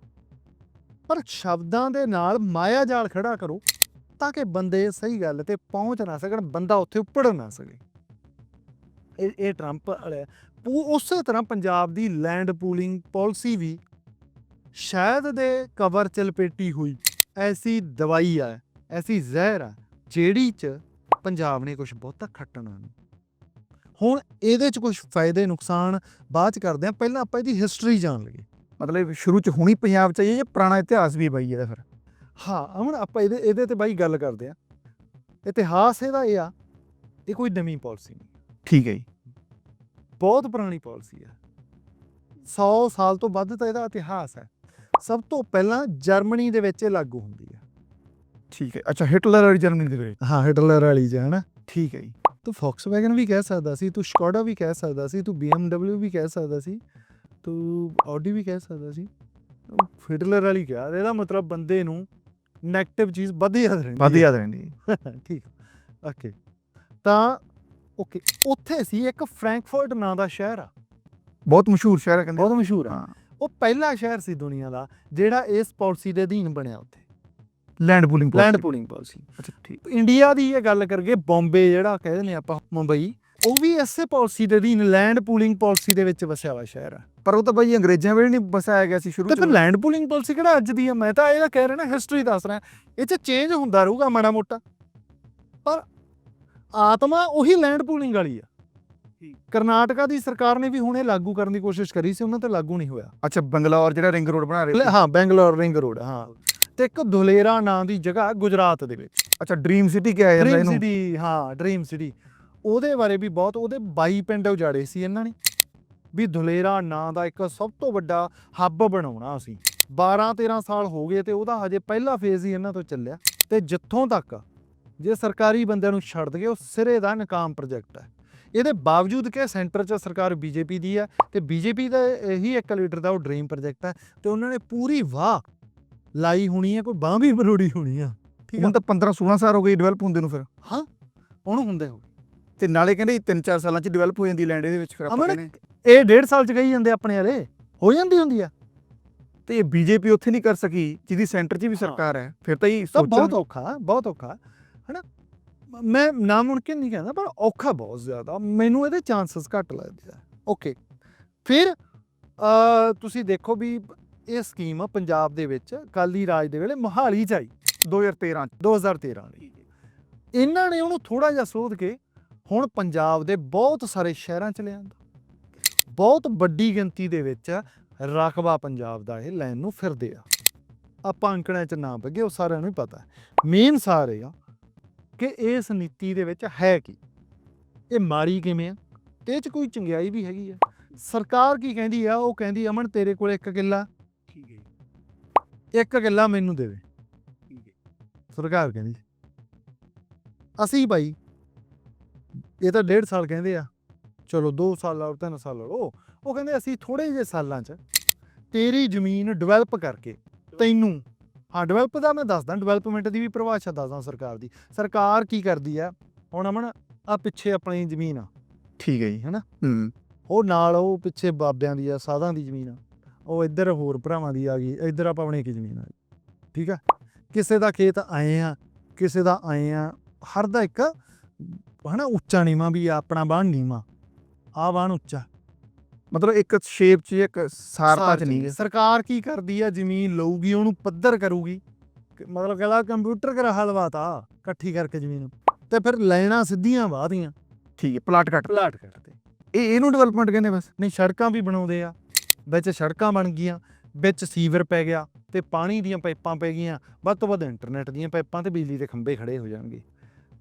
ਪਰ ਸ਼ਬਦਾਂ ਦੇ ਨਾਲ ਮਾਇਆ ਜਾਲ ਖੜਾ ਕਰੋ। ਤਾਂ ਕਿ ਬੰਦੇ ਸਹੀ ਗੱਲ ਤੇ ਪਹੁੰਚ ਨਾ ਸਕਣ, ਬੰਦਾ ਉੱਥੇ ਉੱਪੜ ਨਾ ਸਕੇ। ਇਹ ਇਹ ਟਰੰਪ ਵਾਲੇ ਪੂ- ਉਸੇ ਤਰ੍ਹਾਂ ਪੰਜਾਬ ਦੀ ਲੈਂਡ ਪੂਲਿੰਗ ਪਾਲਿਸੀ ਵੀ ਸ਼ਾਇਦ ਦੇ ਕਵਰ ਚ ਲਪੇਟੀ ਹੋਈ। ਐਸੀ ਦਵਾਈ ਆ, ਐਸੀ ਜ਼ਹਿਰ ਆ, ਜਿਹੜੀ ਚ ਪੰਜਾਬ ਨੇ ਕੁਝ ਬਹੁਤਾ ਖੱਟਣਾ ਨਹੀਂ ਹੁਣ ਇਹਦੇ ਚ ਕੁਝ ਫਾਇਦੇ, ਨੁਕਸਾਨ ਬਾਅਦ ਚ ਕਰਦੇ ਆ। ਪਹਿਲਾਂ ਆਪਾਂ ਇਹਦੀ ਹਿਸਟਰੀ ਜਾਣ ਲਈਏ। ਮਤਲਬ ਸ਼ੁਰੂ ਚ ਹੁਣੀ ਪੰਜਾਬ ਚ ਆਈ ਜਾਂ ਪੁਰਾਣਾ ਇਤਿਹਾਸ ਵੀ ਹੈ ਇਹਦਾ ਫਿਰ? ਹਾਂ ਅਮਨ ਆਪਾਂ ਇਹਦੇ ਇਹਦੇ ਤੇ ਬਾਈ ਗੱਲ ਕਰਦੇ ਆ ਇਤਿਹਾਸ ਇਹਦਾ ਇਹ ਆ ਇਹ ਕੋਈ ਨਵੀਂ ਪਾਲਿਸੀ ਨਹੀਂ। ਠੀਕ ਹੈ ਜੀ। ਬਹੁਤ ਪੁਰਾਣੀ ਪਾਲਿਸੀ ਆ। 100 ਸਾਲ ਤੋਂ ਵੱਧ ਤਾਂ ਇਹਦਾ ਇਤਿਹਾਸ ਹੈ। ਸਭ ਤੋਂ ਪਹਿਲਾਂ ਜਰਮਨੀ ਦੇ ਵਿੱਚ ਇਹ ਲਾਗੂ ਹੁੰਦੀ ਹੈ ਠੀਕ ਹੈ। ਅੱਛਾ ਹਿਟਲਰ ਵਾਲੀ ਜਰਮਨੀ ਦੇ ਵਿੱਚ? ਹਾਂ ਹਿਟਲਰ ਵਾਲੀ ਚ ਹਨਾ? ਠੀਕ ਹੈ ਜੀ। ਤੂੰ ਫੌਕਸਵੈਗਨ ਵੀ ਕਹਿ ਸਕਦਾ ਸੀ ਤੂੰ ਸਕੋਡਾ ਵੀ ਕਹਿ ਸਕਦਾ ਸੀ ਤੂੰ BMW ਵੀ ਕਹਿ ਸਕਦਾ ਸੀ ਤੂੰ ਆਡੀ ਵੀ ਕਹਿ ਸਕਦਾ ਸੀ। ਹਿਟਲਰ ਵਾਲੀ ਕਿਹਾ ਇਹਦਾ ਮਤਲਬ ਬੰਦੇ ਨੂੰ 네ਗੇਟਿਵ ਚੀਜ਼ ਵੱਧ ਯਾਦ ਰਹਿੰਦੀ ਵੱਧ ਹੈ। ਯਾਦ ਰਹਿੰਦੀ ਹੈ। ਠੀਕ ਓਕੇ ਤਾਂ ਓਕੇ ਉੱਥੇ ਸੀ ਇੱਕ ਫ੍ਰੈਂਕਫਰਟ ਨਾਂ ਦਾ ਸ਼ਹਿਰ ਆ। ਬਹੁਤ ਮਸ਼ਹੂਰ ਸ਼ਹਿਰ ਹੈ ਕਹਿੰਦੇ ਬਹੁਤ ਮਸ਼ਹੂਰ ਆ। ਹਾਂ। ਉਹ ਪਹਿਲਾ ਸ਼ਹਿਰ ਸੀ ਦੁਨੀਆ ਦਾ ਜਿਹੜਾ ਇਸ ਪਾਲਿਸੀ ਦੇ ਅਧੀਨ ਬਣਿਆ ਉੱਥੇ। Land pooling land pooling policy ਅੱਛਾ ਠੀਕ। ਇੰਡੀਆ ਦੀ ਇਹ ਗੱਲ ਕਰਗੇ ਬੰਬੇ ਜਿਹੜਾ ਕਹਿੰਦੇ ਨੇ ਆਪਾਂ ਮੁੰਬਈ। ਉਹ ਵੀ ਇਸੇ ਪਾਲਿਸੀ ਦੇ ਅਧੀਨ ਲੈਂਡ ਪੂਲਿੰਗ ਪਾਲਿਸੀ ਦੇ ਵਿੱਚ ਵਸਿਆ ਵਾ ਸ਼ਹਿਰ ਆ। ਪਰ ਉਹ ਤਾਂ ਬਾਈ ਅੰਗਰੇਜ਼ਾਂ ਵੇਲੇ ਨਹੀਂ ਬਸਾਇਆ ਗਿਆ ਸੀ ਸ਼ੁਰੂ ਤੇ ਚ। ਫਿਰ ਲੈਂਡ ਪੂਲਿੰਗ ਪਾਲਿਸੀ ਕਿਹੜਾ ਅੱਜ ਦੀ ਆ? ਮੈਂ ਤਾਂ ਇਹਦਾ ਕਹਿ ਰਿਹਾ ਨਾ ਹਿਸਟਰੀ ਦੱਸ ਰਿਹਾ। ਇਹ ਚ ਚੇਂਜ ਹੁੰਦਾ ਰਹੂਗਾ ਮਾੜਾ ਮੋਟਾ। ਪਰ ਆਤਮਾ ਉਹੀ ਲੈਂਡ ਪੂਲਿੰਗ ਵਾਲੀ ਆ। ਕਰਨਾਟਕਾ ਦੀ ਸਰਕਾਰ ਨੇ ਵੀ ਹੁਣੇ ਲਾਗੂ ਕਰਨ ਦੀ ਕੋਸ਼ਿਸ਼ ਕਰੀ ਸੀ ਉਹਨਾਂ ਤੇ ਲਾਗੂ ਨਹੀਂ ਹੋਇਆ। ਅੱਛਾ ਬੰਗਲੌਰ ਜਿਹੜਾ ਰਿੰਗ ਰੋਡ ਬਣਾ ਰਹੇ ਹਾਂ ਬੈਂਗਲੌਰ ਰਿੰਗ ਰੋਡ ਹਾਂ। ਤੇ ਇੱਕ ਦੁਲੇਰਾ ਨਾਂ ਦੀ ਜਗ੍ਹਾ ਗੁਜਰਾਤ ਦੇ ਵਿੱਚ। ਅੱਛਾ ਡ੍ਰੀਮ ਸਿਟੀ ਕਿਹਾ ਜਾਂਦਾ ਡ੍ਰੀਮ ਇਹਨੂੰ। ਸਿਟੀ ਹਾਂ ਡ੍ਰੀਮ ਸਿਟੀ ਉਹਦੇ ਬਾਰੇ ਵੀ ਬਹੁਤ ਉਹਦੇ 22 ਪਿੰਡ ਉਜਾੜੇ ਸੀ ਇਹਨਾਂ ਨੇ। ਵੀ ਦੁਲੇਰਾ ਨਾਂ ਦਾ ਇੱਕ ਸਭ ਤੋਂ ਵੱਡਾ ਹੱਬ ਬਣਾਉਣਾ ਸੀ 12 13 ਸਾਲ ਹੋ ਗਏ ਤੇ ਉਹਦਾ ਹਜੇ ਪਹਿਲਾ ਫੇਜ਼ ਹੀ ਇਹਨਾਂ ਤੋਂ ਚੱਲਿਆ। ਤੇ ਜਿੱਥੋਂ ਤੱਕ ਜੇ ਸਰਕਾਰੀ ਬੰਦਿਆਂ ਨੂੰ ਛੱਡ ਦਈਏ ਉਹ ਸਿਰੇ ਦਾ ਨਕਾਮ ਪ੍ਰੋਜੈਕਟ ਹੈ। ਇਹਦੇ ਬਾਵਜੂਦ ਕਿ ਸੈਂਟਰ 'ਚ ਸਰਕਾਰ ਬੀਜੇਪੀ ਦੀ ਹੈ ਤੇ ਬੀਜੇਪੀ ਦਾ ਇਹੀ ਇੱਕ ਲੀਡਰ ਦਾ ਉਹ ਡ੍ਰੀਮ ਪ੍ਰੋਜੈਕਟ ਹੈ ਤੇ ਉਹਨਾਂ ਨੇ ਪੂਰੀ ਵਾਹ ਲਾਈ ਹੋਣੀ ਹੈ ਕੋਈ ਬਾਹ ਵੀ ਮਰੋੜੀ ਹੋਣੀ ਆ। ਠੀਕ ਆ ਹੁਣ ਤਾਂ 15 16 ਸਾਲ ਹੋ ਗਏ ਡਿਵੈਲਪ ਹੁੰਦੇ ਨੂੰ ਫਿਰ। ਉਹਨੂੰ ਹੁੰਦੇ ਹੋ ਤੇ ਨਾਲੇ ਕਹਿੰਦੇ 3-4 ਸਾਲਾਂ ਚ ਡਿਵੈਲਪ ਹੋ ਜਾਂਦੀ ਲੈਂਡ ਇਹਦੇ ਵਿੱਚ ਫਿਰ ਆਪਾਂ ਅਮਨ, ਕਹਿੰਦੇ ਇਹ ਡੇਢ ਸਾਲ ਚ ਗਈ ਜਾਂਦੇ ਆਪਣੇ ਵਾਲੇ। ਹੋ ਜਾਂਦੀ ਹੁੰਦੀ ਆ। ਤੇ ਇਹ ਬੀਜੇਪੀ ਉੱਥੇ ਨਹੀਂ ਕਰ ਸਕੀ ਜਿਹਦੀ ਸੈਂਟਰ 'ਚ ਵੀ। ਸਰਕਾਰ ਹੈ ਫਿਰ ਤਾਂ ਇਹ ਤਾਂ ਬਹੁਤ ਸੋਚਣ ਔਖਾ ਬਹੁਤ ਔਖਾ। ਹਨਾ? ਮੈਂ ਨਾ ਮੁਣਕਿਨ ਨਹੀਂ ਕਹਿੰਦਾ ਪਰ ਔਖਾ ਬਹੁਤ ਜ਼ਿਆਦਾ। ਮੈਨੂੰ ਇਹਦੇ ਚਾਂਸਸ ਘੱਟ ਲੱਗਦੇ ਆ। ਓਕੇ ਫਿਰ ਅ ਤੁਸੀਂ ਦੇਖੋ ਵੀ ਇਹ ਸਕੀਮ ਪੰਜਾਬ ਦੇ ਵਿੱਚ ਅਕਾਲੀ ਰਾਜ ਦੇ ਵੇਲੇ ਮੋਹਾਲੀ ਚ ਆਈ 2013 ਚ 2013 ਵਾਲੀ। ਇਹਨਾਂ ਨੇ ਉਹਨੂੰ ਥੋੜਾ ਜਿਹਾ ਸੋਧ ਕੇ ਹੁਣ ਪੰਜਾਬ ਦੇ ਬਹੁਤ ਸਾਰੇ ਸ਼ਹਿਰਾਂ ਚ ਲਿਆਂਦਾ। ਬਹੁਤ ਵੱਡੀ ਗਿਣਤੀ ਦੇ ਵਿੱਚ ਰਕਬਾ ਪੰਜਾਬ ਦਾ ਇਹ ਲੈਣ ਨੂੰ ਫਿਰਦੇ ਆ। ਆਪਾਂ ਅੰਕੜਿਆਂ ਚ ਨਾ ਬੱਗੇ ਉਹ ਸਾਰਿਆਂ ਨੂੰ ਹੀ ਪਤਾ। ਮੇਨ ਸਾਰੇ ਆ ਕਿ ਇਸ ਨੀਤੀ ਦੇ ਵਿੱਚ ਹੈ ਕੀ? ਇਹ ਮਾਰੀ ਕਿਵੇਂ ਆ? ਤੇ ਇਹ ਚ ਕੋਈ ਚੰਗਿਆਈ ਵੀ ਹੈਗੀ ਆ। ਸਰਕਾਰ ਕੀ ਕਹਿੰਦੀ ਆ? ਉਹ ਕਹਿੰਦੀ ਅਮਨ ਤੇਰੇ ਕੋਲ ਇੱਕ ਕਿੱਲਾ। ਠੀਕ ਹੈ ਇੱਕ ਕਿੱਲਾ ਮੈਨੂੰ ਦੇ ਦੇ। ਠੀਕ ਹੈ। ਸਰਕਾਰ ਕਹਿੰਦੀ। ਅਸੀਂ ਭਾਈ ਇਹ ਤਾਂ ਡੇਢ ਸਾਲ ਕਹਿੰਦੇ ਆ। ਚਲੋ 2 ਸਾਲ ਲਾਓ 3 ਸਾਲ ਲਾਓ ਉਹ ਕਹਿੰਦੇ ਅਸੀਂ ਥੋੜੇ ਜਿਹੇ ਸਾਲਾਂ 'ਚ ਤੇਰੀ ਜ਼ਮੀਨ ਡਿਵੈਲਪ ਕਰਕੇ ਤੈਨੂੰ ਹਾਂ ਡਿਵੈਲਪ ਦਾ ਮੈਂ ਦੱਸਦਾ ਡਿਵੈਲਪਮੈਂਟ ਦੀ ਵੀ ਪਰਿਭਾਸ਼ਾ ਦੱਸਦਾ ਸਰਕਾਰ ਦੀ। ਸਰਕਾਰ ਕੀ ਕਰਦੀ ਆ? ਹੁਣ ਅਮਨ ਆ ਪਿੱਛੇ ਆਪਣੀ ਜ਼ਮੀਨ ਆ। ਠੀਕ ਹੈ ਜੀ ਹੈਨਾ? ਹੂੰ। ਉਹ ਨਾਲ ਉਹ ਪਿੱਛੇ ਬਾਬਿਆਂ ਦੀ ਆ ਸਾਧਾਂ ਦੀ ਜ਼ਮੀਨ ਆ। ਉਹ ਇੱਧਰ ਹੋਰ ਭਰਾਵਾਂ ਦੀ ਆ ਗਈ ਇੱਧਰ ਆਪਾਂ ਆਪਣੀ ਕੀ ਜ਼ਮੀਨ ਆ ਠੀਕ ਆ? ਕਿਸੇ ਦਾ ਖੇਤ ਆਏ ਆ ਕਿਸੇ ਦਾ ਆਏ ਆ ਹਰ ਦਾ ਇੱਕ ਹਨਾ ਉੱਚਾ ਨੀਵਾਂ ਵੀ ਆਪਣਾ ਬਾਣ ਨੀਵਾਂ ਆ ਬਾਣ ਉੱਚਾ। ਮਤਲਬ ਇੱਕ ਸ਼ੇਪ 'ਚ ਇੱਕ ਸਾਰਤਾ 'ਚ ਨਹੀਂ ਸਰਕਾਰ ਕੀ ਕਰਦੀ ਆ ਜ਼ਮੀਨ ਲਊਗੀ ਉਹਨੂੰ ਪੱਧਰ ਕਰੂਗੀ ਮਤਲਬ ਕਹਿੰਦਾ ਕੰਪਿਊਟਰ ਕਰ ਹਲਵਾਤਾ ਇਕੱਠੀ ਕਰਕੇ ਜ਼ਮੀਨ। ਤੇ ਫਿਰ ਲੈਣਾ ਸਿੱਧੀਆਂ ਵਾਹਦੀਆਂ ਠੀਕ ਹੈ ਪਲਾਟ ਕੱਟ। ਪਲਾਟ ਕਰਦੇ ਇਹ ਇਹਨੂੰ ਡਿਵੈਲਪਮੈਂਟ ਕਹਿੰਦੇ ਬਸ। ਨਹੀਂ ਸੜਕਾਂ ਵੀ ਬਣਾਉਂਦੇ ਆ। ਵਿੱਚ ਸੜਕਾਂ ਬਣ ਗਈਆਂ ਵਿੱਚ ਸੀਵਰ ਪੈ ਗਿਆ ਤੇ ਪਾਣੀ ਦੀਆਂ ਪਾਈਪਾਂ ਪੈ ਗਈਆਂ। ਵੱਧ ਤੋਂ ਵੱਧ ਇੰਟਰਨੈਟ ਦੀਆਂ ਪਾਈਪਾਂ ਤੇ ਬਿਜਲੀ ਦੇ ਖੰਭੇ ਖੜੇ ਹੋ ਜਾਣਗੇ।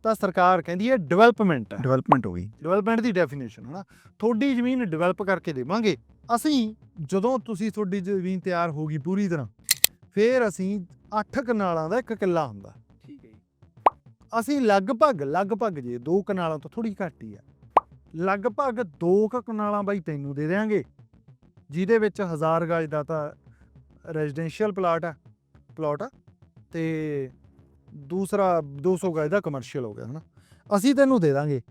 ਤਾਂ ਸਰਕਾਰ ਕਹਿੰਦੀ ਹੈ ਡਿਵੈਲਪਮੈਂਟ ਹੈ ਡਿਵੈਲਪਮੈਂਟ ਹੋ ਗਈ। ਡਿਵੈਲਪਮੈਂਟ ਦੀ ਡੈਫੀਨੇਸ਼ਨ ਹਨਾ? ਤੁਹਾਡੀ ਜ਼ਮੀਨ ਡਿਵੈਲਪ ਕਰਕੇ ਦੇਵਾਂਗੇ। ਅਸੀਂ ਜਦੋਂ ਤੁਸੀਂ ਤੁਹਾਡੀ ਜ਼ਮੀਨ ਤਿਆਰ ਹੋ ਗਈ ਪੂਰੀ ਤਰ੍ਹਾਂ ਫਿਰ ਅਸੀਂ 8 ਕਨਾਲਾਂ ਦਾ ਇੱਕ ਕਿੱਲਾ ਹੁੰਦਾ। ਠੀਕ ਹੈ ਜੀ। ਅਸੀਂ ਲਗਭਗ ਲਗਭਗ ਜੇ ਦੋ ਕਨਾਲਾਂ ਤੋਂ ਥੋੜੀ ਘੱਟ ਹੀ ਆ। ਲਗਭਗ ਦੋ ਕੁ ਕਨਾਲਾਂ ਬਾਈ ਤੈਨੂੰ ਦੇ ਦੇਾਂਗੇ ਜਿਹਦੇ ਵਿੱਚ 1000 ਗਜ ਦਾ ਤਾਂ ਰੈਜ਼ੀਡੈਂਸ਼ੀਅਲ ਪਲਾਟ ਆ ਪਲਾਟ ਆ ਤੇ ਦੂਸਰਾ 200 ਗਜ ਦਾ ਕਮਰਸ਼ੀਅਲ ਹੋ ਗਿਆ ਹਨਾ? ਅਸੀਂ ਤੈਨੂੰ ਦੇ ਦਾਂਗੇ।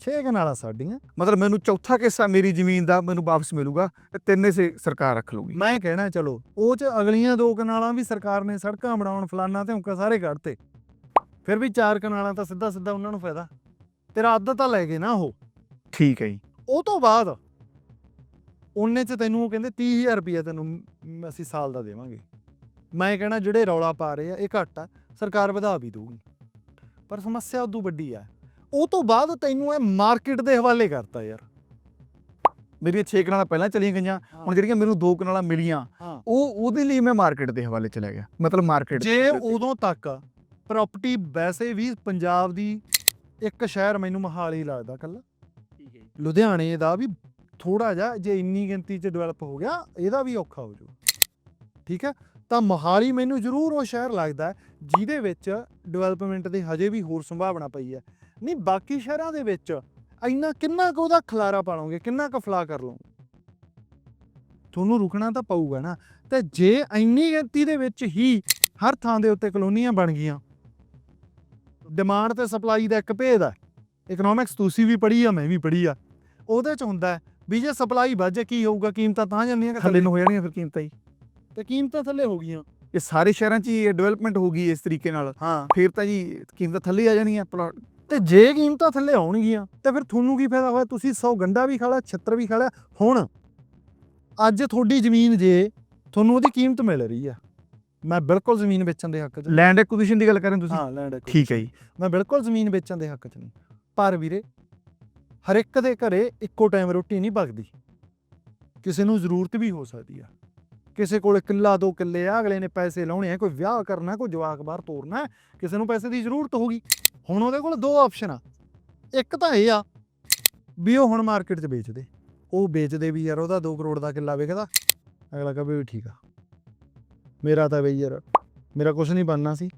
6 ਕਨਾਲਾਂ ਸਾਡੀਆਂ। ਮਤਲਬ ਮੈਨੂੰ ਚੌਥਾ ਹਿੱਸਾ ਮੇਰੀ ਜ਼ਮੀਨ ਦਾ ਮੈਨੂੰ ਵਾਪਸ ਮਿਲੂਗਾ ਤੇ ਤਿੰਨ ਹਿੱਸੇ ਸਰਕਾਰ ਰੱਖ ਲਊਗੀ। ਮੈਂ ਕਹਿਣਾ ਚਲੋ ਉਹ ਚ ਅਗਲੀਆਂ ਦੋ ਕਨਾਲਾਂ ਵੀ ਸਰਕਾਰ ਨੇ ਸੜਕਾਂ ਬਣਾਉਣ ਫਲਾਨਾ ਤੇ ਹੁਕਾ ਸਾਰੇ ਕੱਢਤੇ। ਫਿਰ ਵੀ ਚਾਰ ਕਨਾਲਾਂ ਤਾਂ ਸਿੱਧਾ ਸਿੱਧਾ ਉਹਨਾਂ ਨੂੰ ਫਾਇਦਾ। ਤੇਰਾ ਅੱਧ ਤਾਂ ਲੈ ਗਏ ਨਾ ਉਹ। ਠੀਕ ਹੈ ਜੀ। ਉਹ ਤੋਂ ਬਾਅਦ ਉਹਨੇ ਚ ਤੈਨੂੰ ਉਹ ਕਹਿੰਦੇ 30000 ਰੁਪਏ ਤੈਨੂੰ ਅਸੀਂ ਸਾਲ ਦਾ ਦੇਵਾਂਗੇ। ਮੈਂ ਕਹਿਣਾ ਜਿਹੜੇ ਰੌਲਾ ਪਾ ਰਹੇ ਆ ਇਹ ਘੱਟ ਆ। ਸਰਕਾਰ ਵਧਾ ਵੀ ਦਊਗੀ। ਪਰ ਸਮੱਸਿਆ ਉਦੋਂ ਵੱਡੀ ਆ। ਉਹ ਤੋਂ ਬਾਅਦ ਤੈਨੂੰ ਇਹ ਮਾਰਕੀਟ ਦੇ ਹਵਾਲੇ ਕਰਤਾ ਯਾਰ। ਮੇਰੀਆਂ 6 ਕਨਾਲਾਂ ਪਹਿਲਾਂ ਚਲੀਆਂ ਗਈਆਂ ਹੁਣ ਜਿਹੜੀਆਂ ਮੈਨੂੰ ਦੋ ਕਨਾਲਾਂ ਮਿਲੀਆਂ ਉਹ ਉਹਦੇ ਲਈ ਮੈਂ ਮਾਰਕੀਟ ਦੇ ਹਵਾਲੇ ਚਲਾ ਗਿਆ। ਮਤਲਬ ਮਾਰਕੀਟ ਜੇ ਉਦੋਂ ਤੱਕ ਪ੍ਰਾਪਰਟੀ ਵੈਸੇ ਵੀ ਪੰਜਾਬ ਦੀ ਇੱਕ ਸ਼ਹਿਰ ਮੈਨੂੰ ਮਹਾਲੀ ਲੱਗਦਾ ਕੱਲਾ ਠੀਕ ਹੈ ਲੁਧਿਆਣੇ ਦਾ ਵੀ ਥੋੜਾ ਜਿਹਾ ਜੇ ਇੰਨੀ ਗਿਣਤੀ 'ਚ ਡਿਵੈਲਪ ਹੋ ਗਿਆ ਇਹਦਾ ਵੀ ਔਖਾ ਹੋ ਜਾਊ। ਠੀਕ ਹੈ? ਤਾਂ ਮੋਹਾਲੀ ਮੈਨੂੰ ਜ਼ਰੂਰ ਉਹ ਸ਼ਹਿਰ ਲੱਗਦਾ ਜਿਹਦੇ ਵਿੱਚ ਡਿਵੈਲਪਮੈਂਟ ਦੀ ਹਜੇ ਵੀ ਹੋਰ ਸੰਭਾਵਨਾ ਪਈ ਹੈ। ਨਹੀਂ ਬਾਕੀ ਸ਼ਹਿਰਾਂ ਦੇ ਵਿੱਚ ਇੰਨਾ ਕਿੰਨਾ ਕੁ ਉਹਦਾ ਖਲਾਰਾ ਪਾਲੋਗੇ ਕਿੰਨਾ ਕੁ ਫਲਾ ਕਰ ਲਓਗੇ? ਤੁਹਾਨੂੰ ਰੁਕਣਾ ਤਾਂ ਪਊਗਾ ਨਾ। ਤੇ ਜੇ ਇੰਨੀ ਗਿਣਤੀ ਦੇ ਵਿੱਚ ਹੀ ਹਰ ਥਾਂ ਦੇ ਉੱਤੇ ਕਲੋਨੀਆਂ ਬਣ ਗਈਆਂ ਡਿਮਾਂਡ ਤੇ ਸਪਲਾਈ ਦਾ ਇੱਕ ਭੇਦ ਹੈ ਇਕਨੋਮਿਕਸ ਤੁਸੀਂ ਵੀ ਪੜ੍ਹੀ ਆ ਮੈਂ ਵੀ ਪੜ੍ਹੀ ਆ ਉਹਦੇ ਚ ਹੁੰਦਾ ਵੀ ਜੇ ਸਪਲਾਈ ਵੱਧ ਜਾਏ ਕੀ ਹੋਊਗਾ? ਕੀਮਤਾਂ ਤਾਂ ਜਾਂਦੀਆਂ ਕਿ ਥੱਲੇ ਨੂੰ ਹੋ ਜਾਣੀਆਂ ਫਿਰ ਕੀਮਤਾਂ ਹੀ। ਤੇ ਕੀਮਤਾਂ ਥੱਲੇ ਹੋ ਗਈਆਂ। ਇਹ ਸਾਰੇ ਸ਼ਹਿਰਾਂ 'ਚ ਹੀ ਡਿਵੈਲਪਮੈਂਟ ਹੋ ਗਈ ਇਸ ਤਰੀਕੇ ਨਾਲ। ਹਾਂ। ਫਿਰ ਤਾਂ ਜੀ ਕੀਮਤਾਂ ਥੱਲੇ ਆ ਜਾਣੀਆਂ ਪਲਾਟ ਤੇ ਜੇ ਕੀਮਤਾਂ ਥੱਲੇ ਆਉਣਗੀਆਂ ਤੇ ਫਿਰ ਤੁਹਾਨੂੰ ਕੀ ਫਾਇਦਾ ਹੋਇਆ? ਤੁਸੀਂ 100 ਗੰਡਾ ਵੀ ਖਾ ਲਿਆ 76 ਵੀ ਖਾ ਲਿਆ। ਹੁਣ ਅੱਜ ਤੁਹਾਡੀ ਜ਼ਮੀਨ ਜੇ ਤੁਹਾਨੂੰ ਉਹਦੀ ਕੀਮਤ ਮਿਲ ਰਹੀ ਆ। ਮੈਂ ਬਿਲਕੁਲ ਜ਼ਮੀਨ ਵੇਚਣ ਦੇ ਹੱਕ 'ਚ ਲੈਂਡ ਐਕੁਜੀਸ਼ਨ ਦੀ ਗੱਲ ਕਰ ਰਹੇ ਤੁਸੀਂ? ਹਾਂ ਲੈਂਡ ਠੀਕ ਹੈ ਜੀ। ਮੈਂ ਬਿਲਕੁਲ ਜ਼ਮੀਨ ਵੇਚਣ ਦੇ ਹੱਕ 'ਚ ਨਹੀਂ। ਪਰ ਵੀਰੇ ਹਰ ਇੱਕ ਦੇ ਘਰੇ ਇੱਕੋ ਟਾਈਮ ਰੋਟੀ ਨਹੀਂ ਪੱਕਦੀ ਕਿਸੇ ਨੂੰ ਜ਼ਰੂਰਤ ਵੀ ਹੋ ਸਕਦੀ ਆ। ਕਿਸੇ ਕੋਲ ਕਿੱਲਾ ਦੋ ਕਿੱਲੇ ਆ, ਅਗਲੇ ਨੇ ਪੈਸੇ ਲਾਉਣੇ ਆ, ਕੋਈ ਵਿਆਹ ਕਰਨਾ, ਕੋਈ ਜਵਾਕ ਬਾਹਰ ਤੋਰਨਾ, ਕਿਸੇ ਨੂੰ ਪੈਸੇ ਦੀ ਜ਼ਰੂਰਤ ਹੋਗੀ ਹੁਣ ਉਹਦੇ ਕੋਲ ਦੋ ਆਪਸ਼ਨ ਆ। ਇੱਕ ਤਾਂ ਇਹ ਆ ਵੀ ਉਹ ਹੁਣ ਮਾਰਕੀਟ 'ਚ ਵੇਚਦੇ। ਉਹ ਵੇਚਦੇ ਵੀ ਯਾਰ, ਉਹਦਾ 2 ਕਰੋੜ ਦਾ ਕਿੱਲਾ ਵਿਕਦਾ। ਅਗਲਾ ਕਹੇ ਵੀ ਠੀਕ ਆ। ਮੇਰਾ ਤਾਂ ਬਈ ਯਾਰ, ਮੇਰਾ ਕੁਝ ਨਹੀਂ ਬਣਨਾ ਸੀ।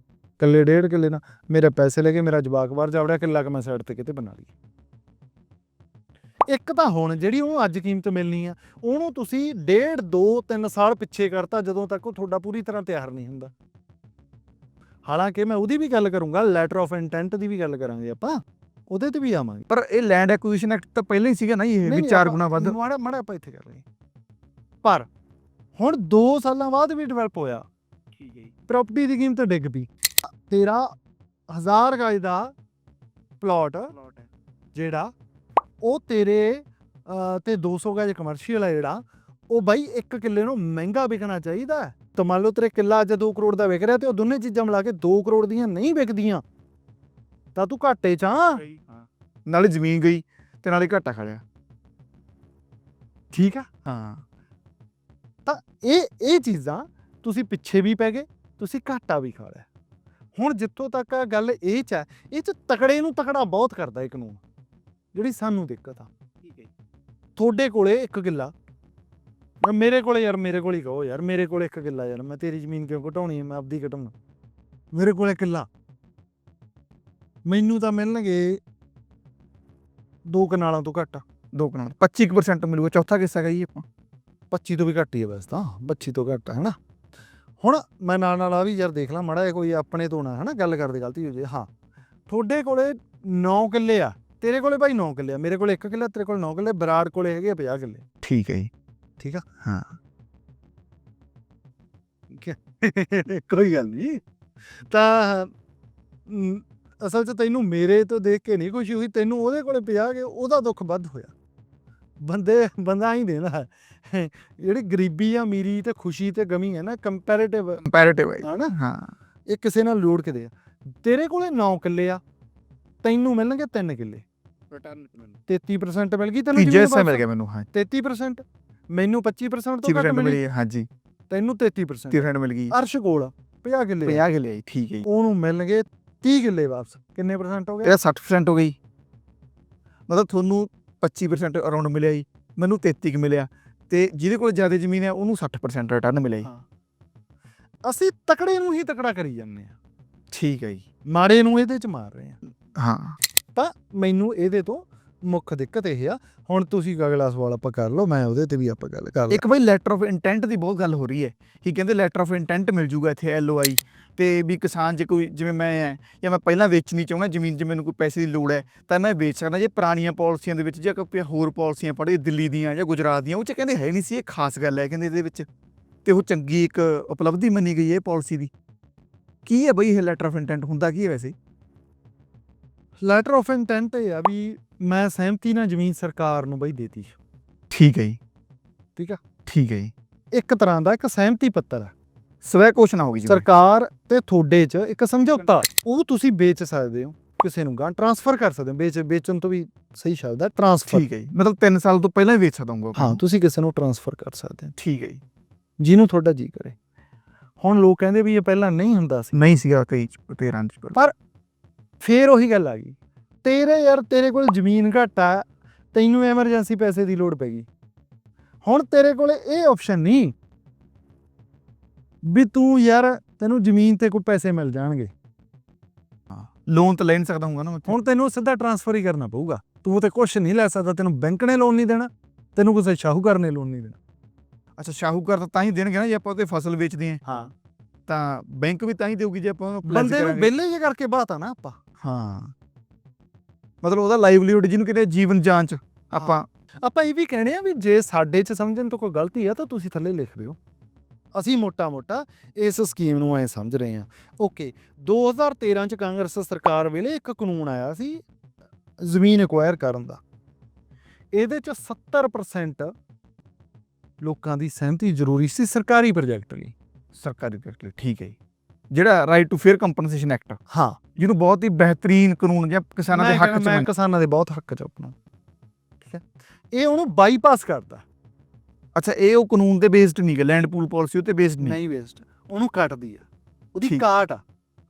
ਕਿੱਲੇ ਡੇਢ ਕਿੱਲੇ ਨਾਲ, ਮੇਰੇ ਪੈਸੇ ਲੈ ਕੇ ਮੇਰਾ ਜਵਾਕ ਬਾਹਰ ਜਾਵੜਿਆ ਕਿੱਲਾ ਕਿ ਮੈਂ ਸਾਈਡ ਤੇ ਕਿਤੇ ਬਣਾ ਲਈ ਇੱਕ ਤਾਂ ਹੁਣ ਜਿਹੜੀ ਉਹਨੂੰ ਅੱਜ ਕੀਮਤ ਮਿਲਣੀ ਆ ਉਹਨੂੰ ਤੁਸੀਂ ਡੇਢ 2 3 ਸਾਲ ਪਿੱਛੇ ਕਰਤਾ ਜਦੋਂ ਤੱਕ ਉਹ ਤੁਹਾਡਾ ਪੂਰੀ ਤਰ੍ਹਾਂ ਤਿਆਰ ਨਹੀਂ ਹੁੰਦਾ। ਹਾਲਾਂਕਿ ਮੈਂ ਉਹਦੀ ਵੀ ਗੱਲ ਕਰੂੰਗਾ ਲੈਟਰ ਆਫ ਇੰਟੈਂਟ ਦੀ ਵੀ ਗੱਲ ਕਰਾਂਗੇ ਆਪਾਂ ਉਹਦੇ ਤੇ ਵੀ ਆਵਾਂਗੇ। ਪਰ ਇਹ ਲੈਂਡ ਐਕੁਜੀਸ਼ਨ ਐਕਟ ਤਾਂ ਪਹਿਲਾਂ ਹੀ ਸੀਗਾ ਨਾ ਇਹ ਵੀ ਚਾਰ ਗੁਣਾ ਵੱਧ। ਮਾੜਾ ਮਾੜਾ ਆਪਾਂ ਇੱਥੇ ਕਰ ਰਹੇ ਪਰ ਹੁਣ 2 ਸਾਲਾਂ ਬਾਅਦ ਵੀ ਡਿਵੈਲਪ ਹੋਇਆ। ਠੀਕ ਹੈ ਜੀ। ਪ੍ਰਾਪਰਟੀ ਦੀ ਕੀਮਤ ਡਿੱਗ ਪਈ। ਤੇਰਾ 1000 ਗਜ ਦਾ ਪਲਾਟ ਪਲਾਟ ਹੈ। ਜਿਹੜਾ ਉਹ ਤੇਰੇ ਤੇ 200 ਗਜ ਕਮਰਸ਼ੀਅਲ ਹੈ ਜਿਹੜਾ ਉਹ ਬਾਈ 1 ਕਿੱਲੇ ਨੂੰ ਮਹਿੰਗਾ ਵਿਕਣਾ ਚਾਹੀਦਾ ਹੈ। ਤਾਂ ਮੰਨ ਲਓ ਤੇਰੇ ਕਿੱਲਾ ਅੱਜ 2 ਕਰੋੜ ਦਾ ਵਿਕ ਰਿਹਾ ਤੇ ਉਹ ਦੋਨੇ ਚੀਜ਼ਾਂ ਮਿਲਾ ਕੇ 2 ਕਰੋੜ ਦੀਆਂ ਨਹੀਂ ਵਿਕਦੀਆਂ। ਤਾਂ ਤੂੰ ਘਾਟੇ ਚ ਆ। ਹਾਂ। ਨਾਲੇ ਜ਼ਮੀਨ ਗਈ ਤੇ ਨਾਲੇ ਘਾਟਾ ਖਾ ਲਿਆ ਠੀਕ ਆ? ਹਾਂ। ਤਾਂ ਇਹ ਇਹ ਚੀਜ਼ਾਂ ਤੁਸੀਂ ਪਿੱਛੇ ਵੀ ਪੈ ਗਏ ਤੁਸੀਂ ਘਾਟਾ ਵੀ ਖਾ ਲਿਆ। ਹੁਣ ਜਿੱਥੋਂ ਤੱਕ ਗੱਲ ਇਹ ਚ ਹੈ ਇਹ ਚ ਤਕੜੇ ਨੂੰ ਤਕੜਾ ਬਹੁਤ ਕਰਦਾ ਇਹ ਕਾਨੂੰਨ ਜਿਹੜੀ ਸਾਨੂੰ ਦਿੱਕਤ ਆ। ਠੀਕ ਹੈ ਤੁਹਾਡੇ ਕੋਲੇ ਇੱਕ ਕਿੱਲਾ ਮੈਂ ਮੇਰੇ ਕੋਲੇ ਯਾਰ ਮੇਰੇ ਕੋਲ ਹੀ ਕਹੋ ਯਾਰ ਮੇਰੇ ਕੋਲੇ ਇੱਕ ਕਿੱਲਾ ਯਾਰ ਮੈਂ ਤੇਰੀ ਜ਼ਮੀਨ ਕਿਉਂ ਘਟਾਉਣੀ ਹੈ? ਮੈਂ ਆਪਦੀ ਘਟਾਉਣਾ। ਮੇਰੇ ਕੋਲੇ ਕਿੱਲਾ ਮੈਨੂੰ ਤਾਂ ਮਿਲਣਗੇ ਦੋ ਕਨਾਲਾਂ ਤੋਂ ਘੱਟ ਦੋ ਕਨਾਲ 25% ਮਿਲੂਗਾ ਚੌਥਾ ਹਿੱਸਾ ਗਈ ਆਪਾਂ। 25 ਤੋਂ ਵੀ ਘੱਟ ਹੀ ਹੈ ਵੈਸੇ ਤਾਂ 25 ਤੋਂ ਘੱਟ ਹੈ ਹਨਾ ਹੁਣ ਮੈਂ ਨਾਲ ਨਾਲ ਆ ਵੀ ਯਾਰ ਦੇਖ ਲਾ ਮੜਾ ਕੋਈ ਆਪਣੇ ਤੋਂ ਨਾ ਹਨਾ ਗੱਲ ਕਰਦੇ ਗਲਤੀ ਹੋ ਜੇ ਹਾਂ। ਤੁਹਾਡੇ ਕੋਲੇ 9 ਕਿੱਲੇ ਆ। ਤੇਰੇ ਕੋਲੇ ਭਾਈ 9 ਕਿੱਲੇ ਆ ਮੇਰੇ ਕੋਲੇ 1 ਕਿੱਲਾ ਤੇਰੇ ਕੋਲੇ 9 ਕਿੱਲੇ ਬਰਾੜ ਕੋਲੇ ਹੈਗੇ ਆ 50 ਕਿੱਲੇ। ਠੀਕ ਹੈ ਜੀ ਠੀਕ ਆ? ਹਾਂ। ਕੋਈ ਗੱਲ ਨਹੀਂ। ਤਾਂ ਅਸਲ 'ਚ ਤੈਨੂੰ ਮੇਰੇ ਤੋਂ ਦੇਖ ਕੇ ਨਹੀਂ ਖੁਸ਼ੀ ਹੋਈ ਤੈਨੂੰ ਉਹਦੇ ਕੋਲੇ ਪਿਆ ਕੇ ਉਹਦਾ ਦੁੱਖ ਵੱਧ ਹੋਇਆ। ਬੰਦੇ ਬੰਦਾ ਹੀ ਦੇਣਾ ਜਿਹੜੀ ਗਰੀਬੀ ਆ ਅਮੀਰੀ ਤੇ ਖੁਸ਼ੀ ਤੇ ਗਮੀ ਹੈ ਨਾ ਕੰਪੈਰੀਟਿਵ ਕੰਪੈਰੀਟਿਵ ਹੈ ਹਨਾ? ਹਾਂ। ਇਹ ਕਿਸੇ ਨਾਲ ਲੋੜ ਕੇ ਦੇ ਆ। ਤੇਰੇ ਕੋਲੇ 9 ਕਿੱਲੇ ਆ ਤੈਨੂੰ ਮਿਲਣਗੇ 3 ਕਿੱਲੇ। ਰਿਟਰਨ 33% ਮਿਲ ਗਈ ਤੈਨੂੰ ਤੀਜੇ ਜ਼ਮੀਨ ਹਿੱਸਾ ਮਿਲ ਵਾਪਸ? ਗਿਆ ਮੈਨੂੰ ਹਾਂ। 33% ਮੈਨੂੰ 25% ਤੋਂ 25% ਘੱਟ ਮਿਲੀ। ਹਾਂਜੀ। ਤੈਨੂੰ 33% 30% ਮਿਲ ਗਈ। ਅਰਸ਼ ਕੋਲ 50 ਕਿੱਲੇ ਆ। 50 ਕਿੱਲੇ ਆਈ ਠੀਕ ਹੈ ਉਹਨੂੰ ਮਿਲਣਗੇ 30 ਕਿੱਲੇ ਵਾਪਸ। ਕਿੰਨੇ ਪਰਸੈਂਟ ਹੋ ਗਏ? ਇਹਦਾ 60% ਹੋ ਗਈ ਮਤਲਬ ਤੁਹਾਨੂੰ 25% ਅਰਾਊਂਡ ਮਿਲਿਆ ਜੀ। ਮੈਨੂੰ 33 ਕੁ ਮਿਲਿਆ। ਤੇ ਜਿਹਦੇ ਕੋਲ ਜ਼ਿਆਦਾ ਜ਼ਮੀਨ ਹੈ ਉਹਨੂੰ 60% ਰਿਟਰਨ ਮਿਲਿਆ ਜੀ। ਹਾਂ। ਅਸੀਂ ਤਕੜੇ ਨੂੰ ਹੀ ਤਕੜਾ ਕਰੀ ਜਾਂਦੇ ਆ ਠੀਕ ਹੈ ਜੀ। ਮਾੜੇ ਨੂੰ ਇਹਦੇ ਚ ਮਾਰ ਰਹੇ ਆ ਹਾਂ। ਤਾਂ ਮੈਨੂੰ ਇਹਦੇ ਤੋਂ ਮੁੱਖ ਦਿੱਕਤ ਇਹ ਆ। ਹੁਣ ਤੁਸੀਂ ਅਗਲਾ ਸਵਾਲ ਆਪਾਂ ਕਰ ਲਓ, ਮੈਂ ਉਹਦੇ ਤੇ ਵੀ ਆਪਾਂ ਗੱਲ ਕਰ ਲਾਂ। ਇੱਕ ਬਈ ਲੈਟਰ ਆਫ ਇੰਟੈਂਟ ਦੀ ਬਹੁਤ ਗੱਲ ਹੋ ਰਹੀ ਹੈ। ਕਿ ਕਹਿੰਦੇ ਲੈਟਰ ਆਫ ਇੰਟੈਂਟ ਮਿਲ ਜੂਗਾ ਇੱਥੇ ਐੱਲ ਓ ਆਈ ਤੇ ਵੀ ਕਿਸਾਨ ਜੇ ਕੋਈ, ਜਿਵੇਂ ਮੈਂ ਹੈ ਜਾਂ ਮੈਂ ਪਹਿਲਾਂ ਵੇਚਣੀ ਚਾਹੁੰਦਾ, ਜ਼ਮੀਨ ਜੇ ਮੈਨੂੰ ਕੋਈ ਪੈਸੇ ਦੀ ਲੋੜ ਹੈ, ਤਾਂ ਮੈਂ ਵੇਚ ਸਕਦਾ ਜੇ ਪੁਰਾਣੀਆਂ ਪਾਲਿਸੀਆਂ ਦੇ ਵਿੱਚ ਜਾਂ ਕੋਈ ਹੋਰ ਪਾਲਿਸੀਆਂ ਪੜ੍ਹੇ, ਦਿੱਲੀ ਦੀਆਂ ਜਾਂ ਗੁਜਰਾਤ ਦੀਆਂ, ਉਹ 'ਚ ਕਹਿੰਦੇ ਹੈ ਨਹੀਂ ਸੀ, ਇਹ ਖਾਸ ਗੱਲ ਹੈ ਕਹਿੰਦੇ ਇਹਦੇ ਵਿੱਚ। ਤੇ ਉਹ ਚੰਗੀ ਇੱਕ ਉਪਲਬਧੀ ਮੰਨੀ ਗਈ ਹੈ ਇਹ ਪਾਲਿਸੀ ਦੀ। ਕੀ ਹੈ ਬਈ ਇਹ ਲੈਟਰ ਆਫ ਇੰਟੈਂਟ ਹੁੰਦਾ ਕੀ ਹੈ ਵੈਸੇ? ਲੈਟਰ ਆਫ ਇੰਟੈਂਟ ਇਹ ਆ ਵੀ ਮੈਂ ਸਹਿਮਤੀ ਨਾਲ ਜ਼ਮੀਨ ਸਰਕਾਰ ਨੂੰ ਬਈ ਦੇਤੀ। ਠੀਕ ਹੈ ਜੀ। ਠੀਕ ਆ। ਠੀਕ ਹੈ ਜੀ। ਇੱਕ ਤਰ੍ਹਾਂ ਦਾ ਇੱਕ ਸਹਿਮਤੀ ਪੱਤਰ ਆ। ਸਵੈ ਘੋਸ਼ਣਾ ਹੋ ਗਈ ਜੀ। ਸਰਕਾਰ ਤੇ ਤੁਹਾਡੇ ਚ ਇੱਕ ਸਮਝੌਤਾ। ਉਹ ਤੁਸੀਂ ਵੇਚ ਸਕਦੇ ਹੋ ਕਿਸੇ ਨੂੰ ਗਾਂ ਟ੍ਰਾਂਸਫਰ ਕਰ ਸਕਦੇ ਹੋ। ਵੇਚ ਵੇਚਣ ਤੋਂ ਵੀ ਸਹੀ ਸ਼ਬਦ ਹੈ ਟ੍ਰਾਂਸਫਰ ਠੀਕ ਹੈ ਜੀ। ਮਤਲਬ 3 ਸਾਲ ਤੋਂ ਪਹਿਲਾਂ ਹੀ ਵੇਚ ਸਕਦਾ ਹਾਂ ਹਾਂ ਤੁਸੀਂ ਕਿਸੇ ਨੂੰ ਟ੍ਰਾਂਸਫਰ ਕਰ ਸਕਦੇ ਹੋ। ਠੀਕ ਹੈ ਜੀ। ਜਿਹਨੂੰ ਤੁਹਾਡਾ ਜੀ ਕਰੇ। ਹੁਣ ਲੋਕ ਕਹਿੰਦੇ ਵੀ ਇਹ ਪਹਿਲਾਂ ਨਹੀਂ ਹੁੰਦਾ ਸੀ। ਨਹੀਂ ਸੀਗਾ ਕਈ 13 ਚ ਪਰ ਫੇਰ ਉਹੀ ਗੱਲ ਆ ਗਈ। ਤੇਰੇ ਯਾਰ ਤੇਰੇ ਕੋਲ ਜ਼ਮੀਨ ਘੱਟ ਆ ਤੈਨੂੰ ਐਮਰਜੈਂਸੀ ਪੈਸੇ ਦੀ ਲੋੜ ਪੈ ਗਈ। ਹੁਣ ਤੇਰੇ ਕੋਲੇ ਇਹ ਆਪਸ਼ਨ ਨਹੀਂ ਵੀ ਤੂੰ ਯਾਰ ਤੈਨੂੰ ਜ਼ਮੀਨ ਤੇ ਕੋਈ ਪੈਸੇ ਮਿਲ ਜਾਣਗੇ। ਲੋਨ ਤਾਂ ਲੈ ਨਹੀਂ ਸਕਦਾ ਹੂੰਗਾ ਨਾ ਮੈਂ ਹੁਣ ਤੈਨੂੰ ਸਿੱਧਾ ਟ੍ਰਾਂਸਫਰ ਹੀ ਕਰਨਾ ਪਊਗਾ। ਤੂੰ ਤੇ ਕੁਝ ਨਹੀਂ ਲੈ ਸਕਦਾ ਤੈਨੂੰ ਬੈਂਕ ਨੇ ਲੋਨ ਨਹੀਂ ਦੇਣਾ ਤੈਨੂੰ ਕਿਸੇ ਸ਼ਾਹੂਕਾਰ ਨੇ ਲੋਨ ਨਹੀਂ ਦੇਣਾ। ਅੱਛਾ ਸ਼ਾਹੂਕਾਰ ਤਾਂ ਤਾਂ ਹੀ ਦੇਣਗੇ ਨਾ ਜੇ ਆਪਾਂ ਉਹਤੇ ਫਸਲ ਵੇਚਦੇ ਹਾਂ। ਹਾਂ। ਤਾਂ ਬੈਂਕ ਵੀ ਤਾਂ ਹੀ ਦੇਊਗੀ ਜੇ ਆਪਾਂ ਉਹਨੂੰ ਬੰਦੇ ਨੂੰ। ਵਿਹਲੇ ਜੇ ਕਰਕੇ ਬਾਤ ਆ ਨਾ ਆਪਾਂ। ਹਾਂ। ਮਤਲਬ ਉਹਦਾ ਲਾਈਵਲੀਹੁਡ ਜਿਹਨੂੰ ਕਹਿੰਦੇ ਆ ਜੀਵਨ ਜਾਂਚ ਆਪਾਂ। ਆਪਾਂ ਇਹ ਵੀ ਕਹਿਣੇ ਆ ਵੀ ਜੇ ਸਾਡੇ 'ਚ ਸਮਝਣ ਤੋਂ ਕੋਈ ਗਲਤੀ ਆ ਤਾਂ ਤੁਸੀਂ ਥੱਲੇ ਲਿਖ ਦਿਓ। ਅਸੀਂ ਮੋਟਾ-ਮੋਟਾ ਇਸ ਸਕੀਮ ਨੂੰ ਐ ਸਮਝ ਰਹੇ ਹਾਂ ਓਕੇ 2013 ਚ ਕਾਂਗਰਸ ਸਰਕਾਰ ਵੇਲੇ ਇੱਕ ਕਾਨੂੰਨ ਆਇਆ ਸੀ ਜ਼ਮੀਨ ਐਕਵਾਇਰ ਕਰਨ ਦਾ। ਇਹਦੇ ਚ 70% ਲੋਕਾਂ ਦੀ ਸਹਿਮਤੀ ਜ਼ਰੂਰੀ ਸੀ ਸਰਕਾਰੀ ਪ੍ਰੋਜੈਕਟ ਲਈ। ਸਰਕਾਰੀ ਪ੍ਰੋਜੈਕਟ ਲਈ, ਠੀਕ ਹੈ ਜੀ। ਜਿਹੜਾ right to fair compensation act ਹਾਂ। ਜਿਹਨੂੰ ਬਹੁਤ ਹੀ ਬਿਹਤਰੀਨ ਕਾਨੂੰਨ ਜਾਂ ਕਿਸਾਨਾਂ ਦੇ ਹੱਕ ਚ ਮੈਂ ਕਿਸਾਨਾਂ ਦੇ ਬਹੁਤ ਹੱਕ ਚ ਆਪਣਾ। ਠੀਕ ਹੈ? ਇਹ ਉਹਨੂੰ ਬਾਈਪਾਸ ਕਰਦਾ ਅੱਛਾ ਇਹ ਉਹ ਕਾਨੂੰਨ ਤੇ ਬੇਸਡ ਨਹੀਂ ਹੈ ਲੈਂਡ ਪੂਲ ਪਾਲਿਸੀ ਉਤੇ ਬੇਸਡ ਨਹੀਂ। ਨਹੀਂ ਵੇਸਟ ਉਹਨੂੰ ਕੱਟਦੀ ਆ। ਉਹਦੀ। ਕਾਟ ਆ।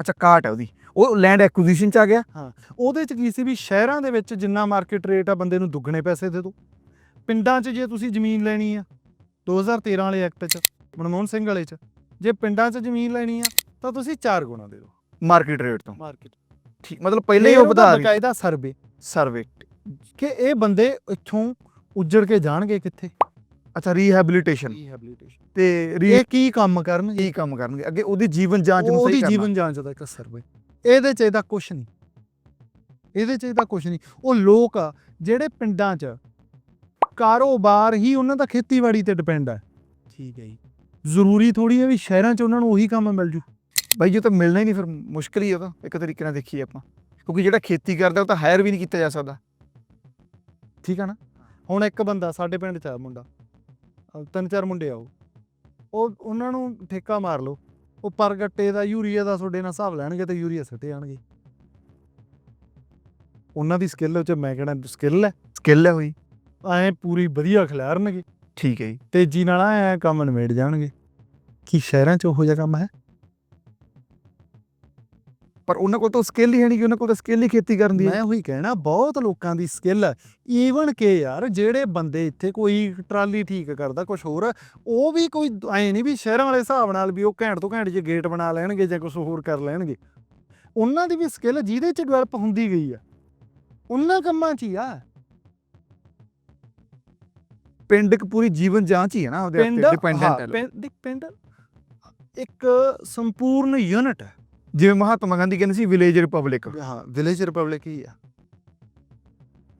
ਅੱਛਾ ਕਾਟ ਹੈ ਉਹਦੀ। ਉਹ ਲੈਂਡ ਐਕੁਜੀਸ਼ਨ ਚ ਆ ਗਿਆ। ਉਹਦੇ ਚ ਕੀ ਸੀ ਵੀ ਸ਼ਹਿਰਾਂ ਦੇ ਵਿੱਚ ਜਿੰਨਾ ਮਾਰਕੀਟ ਰੇਟ ਆ ਬੰਦੇ ਨੂੰ ਦੁੱਗਣੇ ਪੈਸੇ ਦੇ ਦੋ। ਪਿੰਡਾਂ 'ਚ ਜੇ ਤੁਸੀਂ ਜ਼ਮੀਨ ਲੈਣੀ ਆ 2013 ਵਾਲੇ ਐਕਟ 'ਚ ਮਨਮੋਹਨ ਸਿੰਘ ਵਾਲੇ 'ਚ ਜੇ ਪਿੰਡਾਂ 'ਚ ਜ਼ਮੀਨ ਲੈਣੀ ਆ ਤਾਂ ਤੁਸੀਂ 4 ਗੁਣਾ ਦੇ ਦਿਓ। ਮਾਰਕੀਟ ਰੇਟ ਤੋਂ। ਮਾਰਕੀਟ। ਠੀਕ ਮਤਲਬ ਪਹਿਲੇ ਹੀ ਉਹ ਵਧਾ ਰਹੀ ਬਕਾਇਦਾ ਸਰਵੇ। ਸਰਵੇ। ਕਿ ਇਹ ਬੰਦੇ ਇੱਥੋਂ ਉੱਜੜ ਕੇ ਜਾਣਗੇ ਕਿੱਥੇ? ਅੱਛਾ ਰੀਹੈਬਿਲਿਟੇਸ਼ਨ ਰੀਹੈਬਿਲਿਟੇਸ਼ਨ ਤੇ ਇਹ ਕੀ ਕੰਮ ਕਰਨਗੇ? ਕੀ ਕੰਮ ਕਰਨਗੇ। ਅੱਗੇ ਉਹਦੀ ਜੀਵਨ ਜਾਂਚ ਨੂੰ ਉਹਦੀ ਸਹੀ ਕਰਨਾ। ਜੀਵਨ ਜਾਂਚ ਦਾ ਇੱਕ ਸਰਵੇ। ਇਹਦੇ 'ਚ ਇਹਦਾ ਕੁਝ ਨਹੀਂ। ਇਹਦੇ 'ਚ ਇਹਦਾ ਕੁਝ ਨਹੀਂ। ਉਹ ਲੋਕ ਆ ਜਿਹੜੇ ਪਿੰਡਾਂ 'ਚ ਕਾਰੋਬਾਰ ਹੀ ਉਹਨਾਂ ਦਾ ਖੇਤੀਬਾੜੀ ਤੇ ਡਿਪੈਂਡ ਹੈ ਠੀਕ ਹੈ ਜੀ। ਜ਼ਰੂਰੀ ਥੋੜੀ ਹੈ ਵੀ ਸ਼ਹਿਰਾਂ 'ਚ ਉਹਨਾਂ ਨੂੰ ਉਹੀ ਕੰਮ ਮਿਲ ਜੂ। ਬਾਈ ਜੇ ਤਾਂ ਮਿਲਣਾ ਹੀ ਨਹੀਂ ਫਿਰ ਮੁਸ਼ਕਲ ਹੀ ਆ ਉਹ ਤਾਂ। ਇੱਕ ਤਰੀਕੇ ਨਾਲ ਦੇਖੀਏ ਆਪਾਂ। ਕਿਉਂਕਿ ਜਿਹੜਾ ਖੇਤੀ ਕਰਦਾ ਉਹ ਤਾਂ ਹਾਇਰ ਵੀ ਨਹੀਂ ਕੀਤਾ ਜਾ ਸਕਦਾ। ਠੀਕ ਆ ਨਾ? ਹੁਣ ਇੱਕ ਬੰਦਾ ਸਾਡੇ ਪਿੰਡ 'ਚ ਆ ਮੁੰਡਾ। ਅਹ ਤਿੰਨ ਚਾਰ ਮੁੰਡੇ ਆ ਉਹ। ਉਹ ਉਹਨਾਂ ਨੂੰ ਠੇਕਾ ਮਾਰ ਲਓ। ਉਹ ਪਰ ਗੱਟੇ ਦਾ ਯੂਰੀਆ ਦਾ ਤੁਹਾਡੇ ਨਾਲ ਹਿਸਾਬ ਲੈਣਗੇ ਤੇ ਯੂਰੀਆ ਸਿੱਟੇ ਜਾਣਗੇ। ਉਹਨਾਂ ਦੀ ਸਕਿੱਲ 'ਚ ਮੈਂ ਕਹਿਣਾ ਸਕਿੱਲ ਹੈ। ਸਕਿੱਲ ਹੈ ਹੋਈ ਐ ਪੂਰੀ ਵਧੀਆ ਖਿਲਾਰਨਗੇ। ਠੀਕ ਹੈ ਜੀ। ਤੇਜ਼ੀ ਨਾਲ ਐ ਕੰਮ ਨਿਬੇੜ ਜਾਣਗੇ। ਕੀ ਸ਼ਹਿਰਾਂ 'ਚ ਉਹੋ ਜਿਹਾ ਕੰਮ ਹੈ? ਪਰ ਉਹਨਾਂ ਕੋਲ ਤਾਂ ਸਕਿੱਲ ਹੀ ਹੈ ਨਹੀਂ ਕਿ ਉਹਨਾਂ ਕੋਲ ਤਾਂ ਸਕਿੱਲ ਹੀ ਖੇਤੀ ਕਰਨ ਦੀ ਹੈ। ਮੈਂ ਉਹੀ ਕਹਿਣਾ ਬਹੁਤ ਲੋਕਾਂ ਦੀ ਸਕਿੱਲ ਹੈ। ਈਵਨ ਕਿ ਯਾਰ ਜਿਹੜੇ ਬੰਦੇ ਇੱਥੇ ਕੋਈ ਟਰਾਲੀ ਠੀਕ ਕਰਦਾ ਕੁਝ ਹੋਰ ਉਹ ਵੀ ਕੋਈ ਐ ਨਹੀਂ ਵੀ ਸ਼ਹਿਰਾਂ ਵਾਲੇ ਹਿਸਾਬ ਨਾਲ ਵੀ ਉਹ ਘੈਂਟ ਤੋਂ ਘੈਂਟ ਜੇ ਗੇਟ ਬਣਾ ਲੈਣਗੇ ਜਾਂ ਕੁਝ ਹੋਰ ਕਰ ਲੈਣਗੇ। ਉਹਨਾਂ ਦੀ ਵੀ ਸਕਿੱਲ ਜਿਹਦੇ 'ਚ ਡਿਵੈਲਪ ਹੁੰਦੀ ਗਈ ਆ ਉਹਨਾਂ ਕੰਮਾਂ 'ਚ ਹੀ ਆ। ਪਿੰਡ ਇੱਕ ਪੂਰੀ ਜੀਵਨ ਜਾਂਚ ਹੀ ਹੈ ਨਾ ਉਹਦੇ ਉੱਤੇ ਡਿਪੈਂਡੈਂਟ ਹਾਂ, ਪਿੰਡ ਇੱਕ ਸੰਪੂਰਨ ਯੂਨਿਟ ਹੈ। ਜਿਵੇਂ ਮਹਾਤਮਾ ਗਾਂਧੀ ਕਹਿੰਦੇ ਸੀ ਵਿਲੇਜ ਰਿਪਬਲਿਕ ਹਾਂ ਵਿਲੇਜ ਰਿਪਬਲਿਕ ਹੀ ਆ।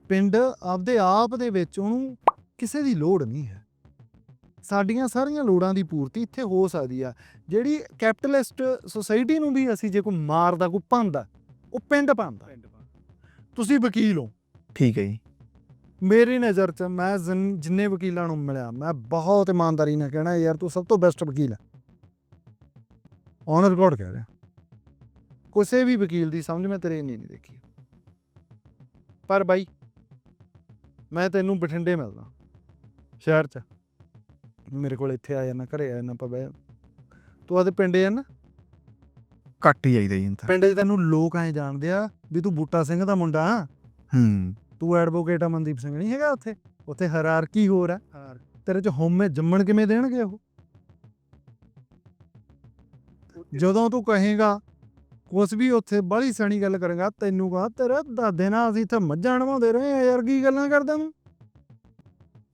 ਪਿੰਡ ਆਪਦੇ ਆਪ ਦੇ ਵਿੱਚ ਉਹਨੂੰ ਕਿਸੇ ਦੀ ਲੋੜ ਨਹੀਂ ਹੈ। ਸਾਡੀਆਂ ਸਾਰੀਆਂ ਲੋੜਾਂ ਦੀ ਪੂਰਤੀ ਇੱਥੇ ਹੋ ਸਕਦੀ ਆ। ਜਿਹੜੀ ਕੈਪੀਟਲਿਸਟ ਸੁਸਾਇਟੀ ਨੂੰ ਵੀ ਅਸੀਂ ਜੇ ਕੋਈ ਮਾਰਦਾ ਕੋਈ ਭੰਦਾ ਉਹ ਪਿੰਡ ਭੰਦਾ ਤੁਸੀਂ ਵਕੀਲ ਹੋ। ਠੀਕ ਹੈ ਜੀ। ਮੇਰੀ ਨਜ਼ਰ 'ਚ ਮੈਂ ਜਿਨ- ਜਿੰਨੇ ਵਕੀਲਾਂ ਨੂੰ ਮਿਲਿਆ ਮੈਂ ਬਹੁਤ ਇਮਾਨਦਾਰੀ ਨਾਲ ਕਹਿਣਾ ਯਾਰ ਤੂੰ ਸਭ ਤੋਂ ਬੈਸਟ ਵਕੀਲ ਹੈ ਔਨ ਰਿਕਾਰਡ ਕਹਿ ਰਿਹਾ। ਕਿਸੇ ਵੀ ਵਕੀਲ ਦੀ ਸਮਝ ਮੈਂ ਤੇਰੇ ਇੰਨੀ ਨਹੀਂ ਦੇਖੀ। ਪਰ ਬਾਈ ਮੈਂ ਤੈਨੂੰ ਬਠਿੰਡੇ ਮਿਲਦਾ। ਸ਼ਹਿਰ 'ਚ। ਮੇਰੇ ਕੋਲ ਇੱਥੇ ਆ ਜਾਣਾ ਘਰੇ ਆ ਜਾਣਾ ਆਪਾਂ ਬਹਿ। ਤੂੰ ਆਦੇ ਪਿੰਡ ਜਾਣਾ ਘੱਟ ਹੀ ਆਈਦਾ ਜੀ ਤਾਂ। ਪਿੰਡ 'ਚ ਤੈਨੂੰ ਲੋਕ ਐ ਜਾਣਦੇ ਆ ਵੀ ਤੂੰ ਬੂਟਾ ਸਿੰਘ ਦਾ ਮੁੰਡਾ। ਆ ਹੂੰ। ਤੂੰ ਐਡਵੋਕੇਟ ਆ ਮਨਦੀਪ ਸਿੰਘ ਨਹੀਂ ਹੈਗਾ ਉੱਥੇ। ਉੱਥੇ ਹਰਾਰਕੀ ਹੋਰ ਆ। ਤੇਰੇ 'ਚ ਹਉਮੈ ਜੰਮਣ ਕਿਵੇਂ ਦੇਣਗੇ ਉਹ? ਜਦੋਂ ਤੂੰ ਕਹੇਗਾ ਕੁਛ ਵੀ ਉੱਥੇ ਬੜੀ ਸਣੀ ਗੱਲ ਕਰੇਗਾ ਤੈਨੂੰ ਕਹਾ ਤੇਰੇ ਦਾਦੇ ਨਾਲ ਅਸੀਂ ਇੱਥੇ ਮੱਝਾਂ ਨਵਾਉਂਦੇ ਰਹੇ ਆ ਯਾਰ ਕੀ ਗੱਲਾਂ ਕਰਦਾ ਤੂੰ?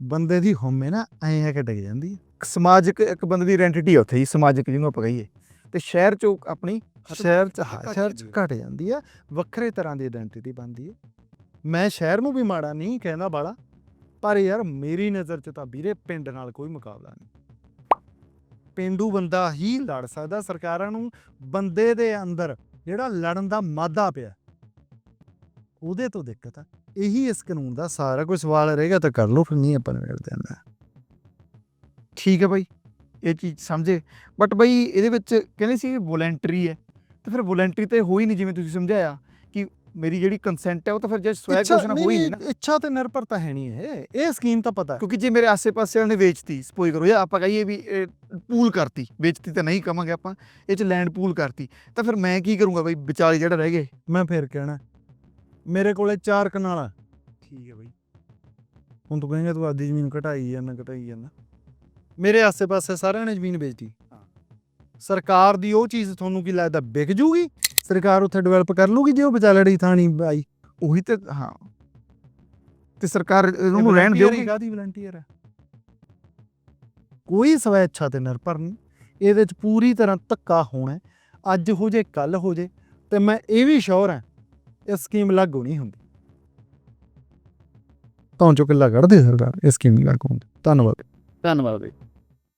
ਬੰਦੇ ਦੀ ਹਉਮੈ ਨਾ ਐਂ ਆ ਕੇ ਡਿੱਗ ਜਾਂਦੀ ਹੈ। ਸਮਾਜਿਕ ਇੱਕ ਬੰਦੇ ਦੀ ਆਇਡੈਂਟੀਟੀ ਹੈ ਉੱਥੇ ਜੀ ਸਮਾਜਿਕ ਜਿਹਨੂੰ ਆਪਾਂ ਕਹੀਏ। ਤੇ ਸ਼ਹਿਰ ਚ ਆਪਣੀ ਸ਼ਹਿਰ ਚ ਹਾਂ ਸ਼ਹਿਰ ਚ ਘਟ ਜਾਂਦੀ ਆ ਵੱਖਰੇ ਤਰ੍ਹਾਂ ਦੀ ਆਇਡੈਂਟੀਟੀ ਬਣਦੀ ਹੈ। ਮੈਂ ਸ਼ਹਿਰ ਨੂੰ ਵੀ ਮਾੜਾ ਨਹੀਂ ਕਹਿੰਦਾ ਬਾਲਾ ਪਰ ਯਾਰ ਮੇਰੀ ਨਜ਼ਰ ਚ ਤਾਂ ਵੀਰੇ ਪਿੰਡ ਨਾਲ ਕੋਈ ਮੁਕਾਬਲਾ ਨਹੀਂ। ਪੇਂਡੂ ਬੰਦਾ ਹੀ ਲੜ ਸਕਦਾ, ਸਰਕਾਰਾਂ ਨੂੰ ਬੰਦੇ ਦੇ ਅੰਦਰ ਜਿਹੜਾ ਲੜਨ ਦਾ ਮਾਦਾ ਪਿਆ। ਉਹਦੇ ਤੋਂ ਦਿੱਕਤ ਆ। ਇਹੀ ਇਸ ਕਾਨੂੰਨ ਦਾ ਸਾਰਾ ਕੋਈ ਸਵਾਲ ਰਹੇਗਾ, ਤਾਂ ਕਰ ਲਓ, ਫਿਰ ਨਹੀਂ ਆਪਾਂ ਨਿਬੇੜਦੇ ਆਂ ਠੀਕ ਹੈ ਬਾਈ, ਇਹ ਚੀਜ਼ ਸਮਝੇ। ਬਟ ਬਾਈ, ਇਹਦੇ ਵਿੱਚ ਕਹਿੰਦੇ ਸੀ ਵੋਲੰਟਰੀ ਹੈ। ਤੇ ਫਿਰ ਵੋਲੰਟਰੀ ਤੇ ਹੋਈ ਨਹੀਂ, ਜਿਵੇਂ ਤੁਸੀਂ ਸਮਝਾਇਆ। ਮੇਰੀ ਜਿਹੜੀ ਕੰਸੈਂਟ ਹੈ ਉਹ ਤਾਂ ਫਿਰ ਜੇ ਸਵੈ ਇੱਛਾ ਘੋਸ਼ਣਾ ਹੋਈ ਨਹੀਂ ਨਾ। ਇੱਛਾ ਤੇ ਨਿਰਭਰਤਾ ਹੈ ਨਹੀਂ ਇਹ। ਇਹ ਸਕੀਮ ਤਾਂ ਪਤਾ ਕਿਉਂਕਿ ਜੇ ਮੇਰੇ ਆਸੇ-ਪਾਸੇ ਵਾਲਿਆਂ ਨੇ ਵੇਚਤੀ ਸਪੋਜ਼ ਕਰੋ ਜਾਂ ਆਪਾਂ ਕਹੀਏ ਵੀ ਪੂਲ ਕਰਤੀ ਵੇਚਤੀ ਤਾਂ ਨਹੀਂ ਕਵਾਂਗੇ ਆਪਾਂ ਇਹ ਚ ਲੈਂਡ ਪੂਲ ਕਰਤੀ ਤਾਂ ਫਿਰ ਮੈਂ ਕੀ ਕਰੂੰਗਾ ਬਾਈ ਵਿਚਾਲੇ ਜਿਹੜਾ ਰਹਿ ਗਏ? ਮੈਂ ਫਿਰ ਕਹਿਣਾ ਮੇਰੇ ਕੋਲੇ ਚਾਰ ਕਨਾਲਾਂ ਠੀਕ ਹੈ ਬਾਈ। ਹੁਣ ਤੂੰ ਕਹੇਂਗਾ ਤੂੰ ਆਦੀ ਜ਼ਮੀਨ ਘਟਾਈ ਜਾਂਦਾ ਘਟਾਈ ਜਾਂਦਾ। ਮੇਰੇ ਆਸੇ-ਪਾਸੇ ਸਾਰਿਆਂ ਨੇ ਜ਼ਮੀਨ ਵੇਚਤੀ। ਸਰਕਾਰ ਦੀ ਉਹ ਚੀਜ਼ ਤੁਹਾਨੂੰ ਕੀ ਲੱਗਦਾ ਵਿਕ ਜੂਗੀ? ਸਰਕਾਰ ਉੱਥੇ ਡਿਵੈਲਪ ਕਰ ਲੂਗੀ ਜੇ ਉਹ ਵਿਚਾਲੜੀ ਥਾਂ ਨਹੀਂ ਆਈ? ਉਹੀ ਤੇ ਹਾਂ। ਤੇ ਸਰਕਾਰ ਉਹਨੂੰ ਰਹਿਣ ਦਿਓਗੀ? ਕਾਦੀ ਵਲੰਟੀਅਰ ਹੈ? ਕੋਈ ਸਵੈ ਇੱਛਾ ਤੇ ਨਿਰਭਰ ਨਹੀਂ। ਇਹਦੇ ਚ ਪੂਰੀ ਤਰ੍ਹਾਂ ਧੱਕਾ ਹੋਣਾ ਹੈ। ਅੱਜ ਹੋ ਜੇ ਕੱਲ ਹੋ ਜੇ ਤੇ ਮੈਂ ਇਹ ਵੀ ਸ਼ੋਰ ਹਾਂ ਇਹ ਸਕੀਮ ਲਾਗੂ ਨਹੀਂ ਹੁੰਦੀ। ਤਾਂ ਚੋ ਕਿੱਲਾ ਕੱਢਦੇ ਸਰਕਾਰ ਇਹ ਸਕੀਮ ਲਾਗੂ ਹੁੰਦੀ। ਧੰਨਵਾਦ। ਧੰਨਵਾਦ ਬਾਈ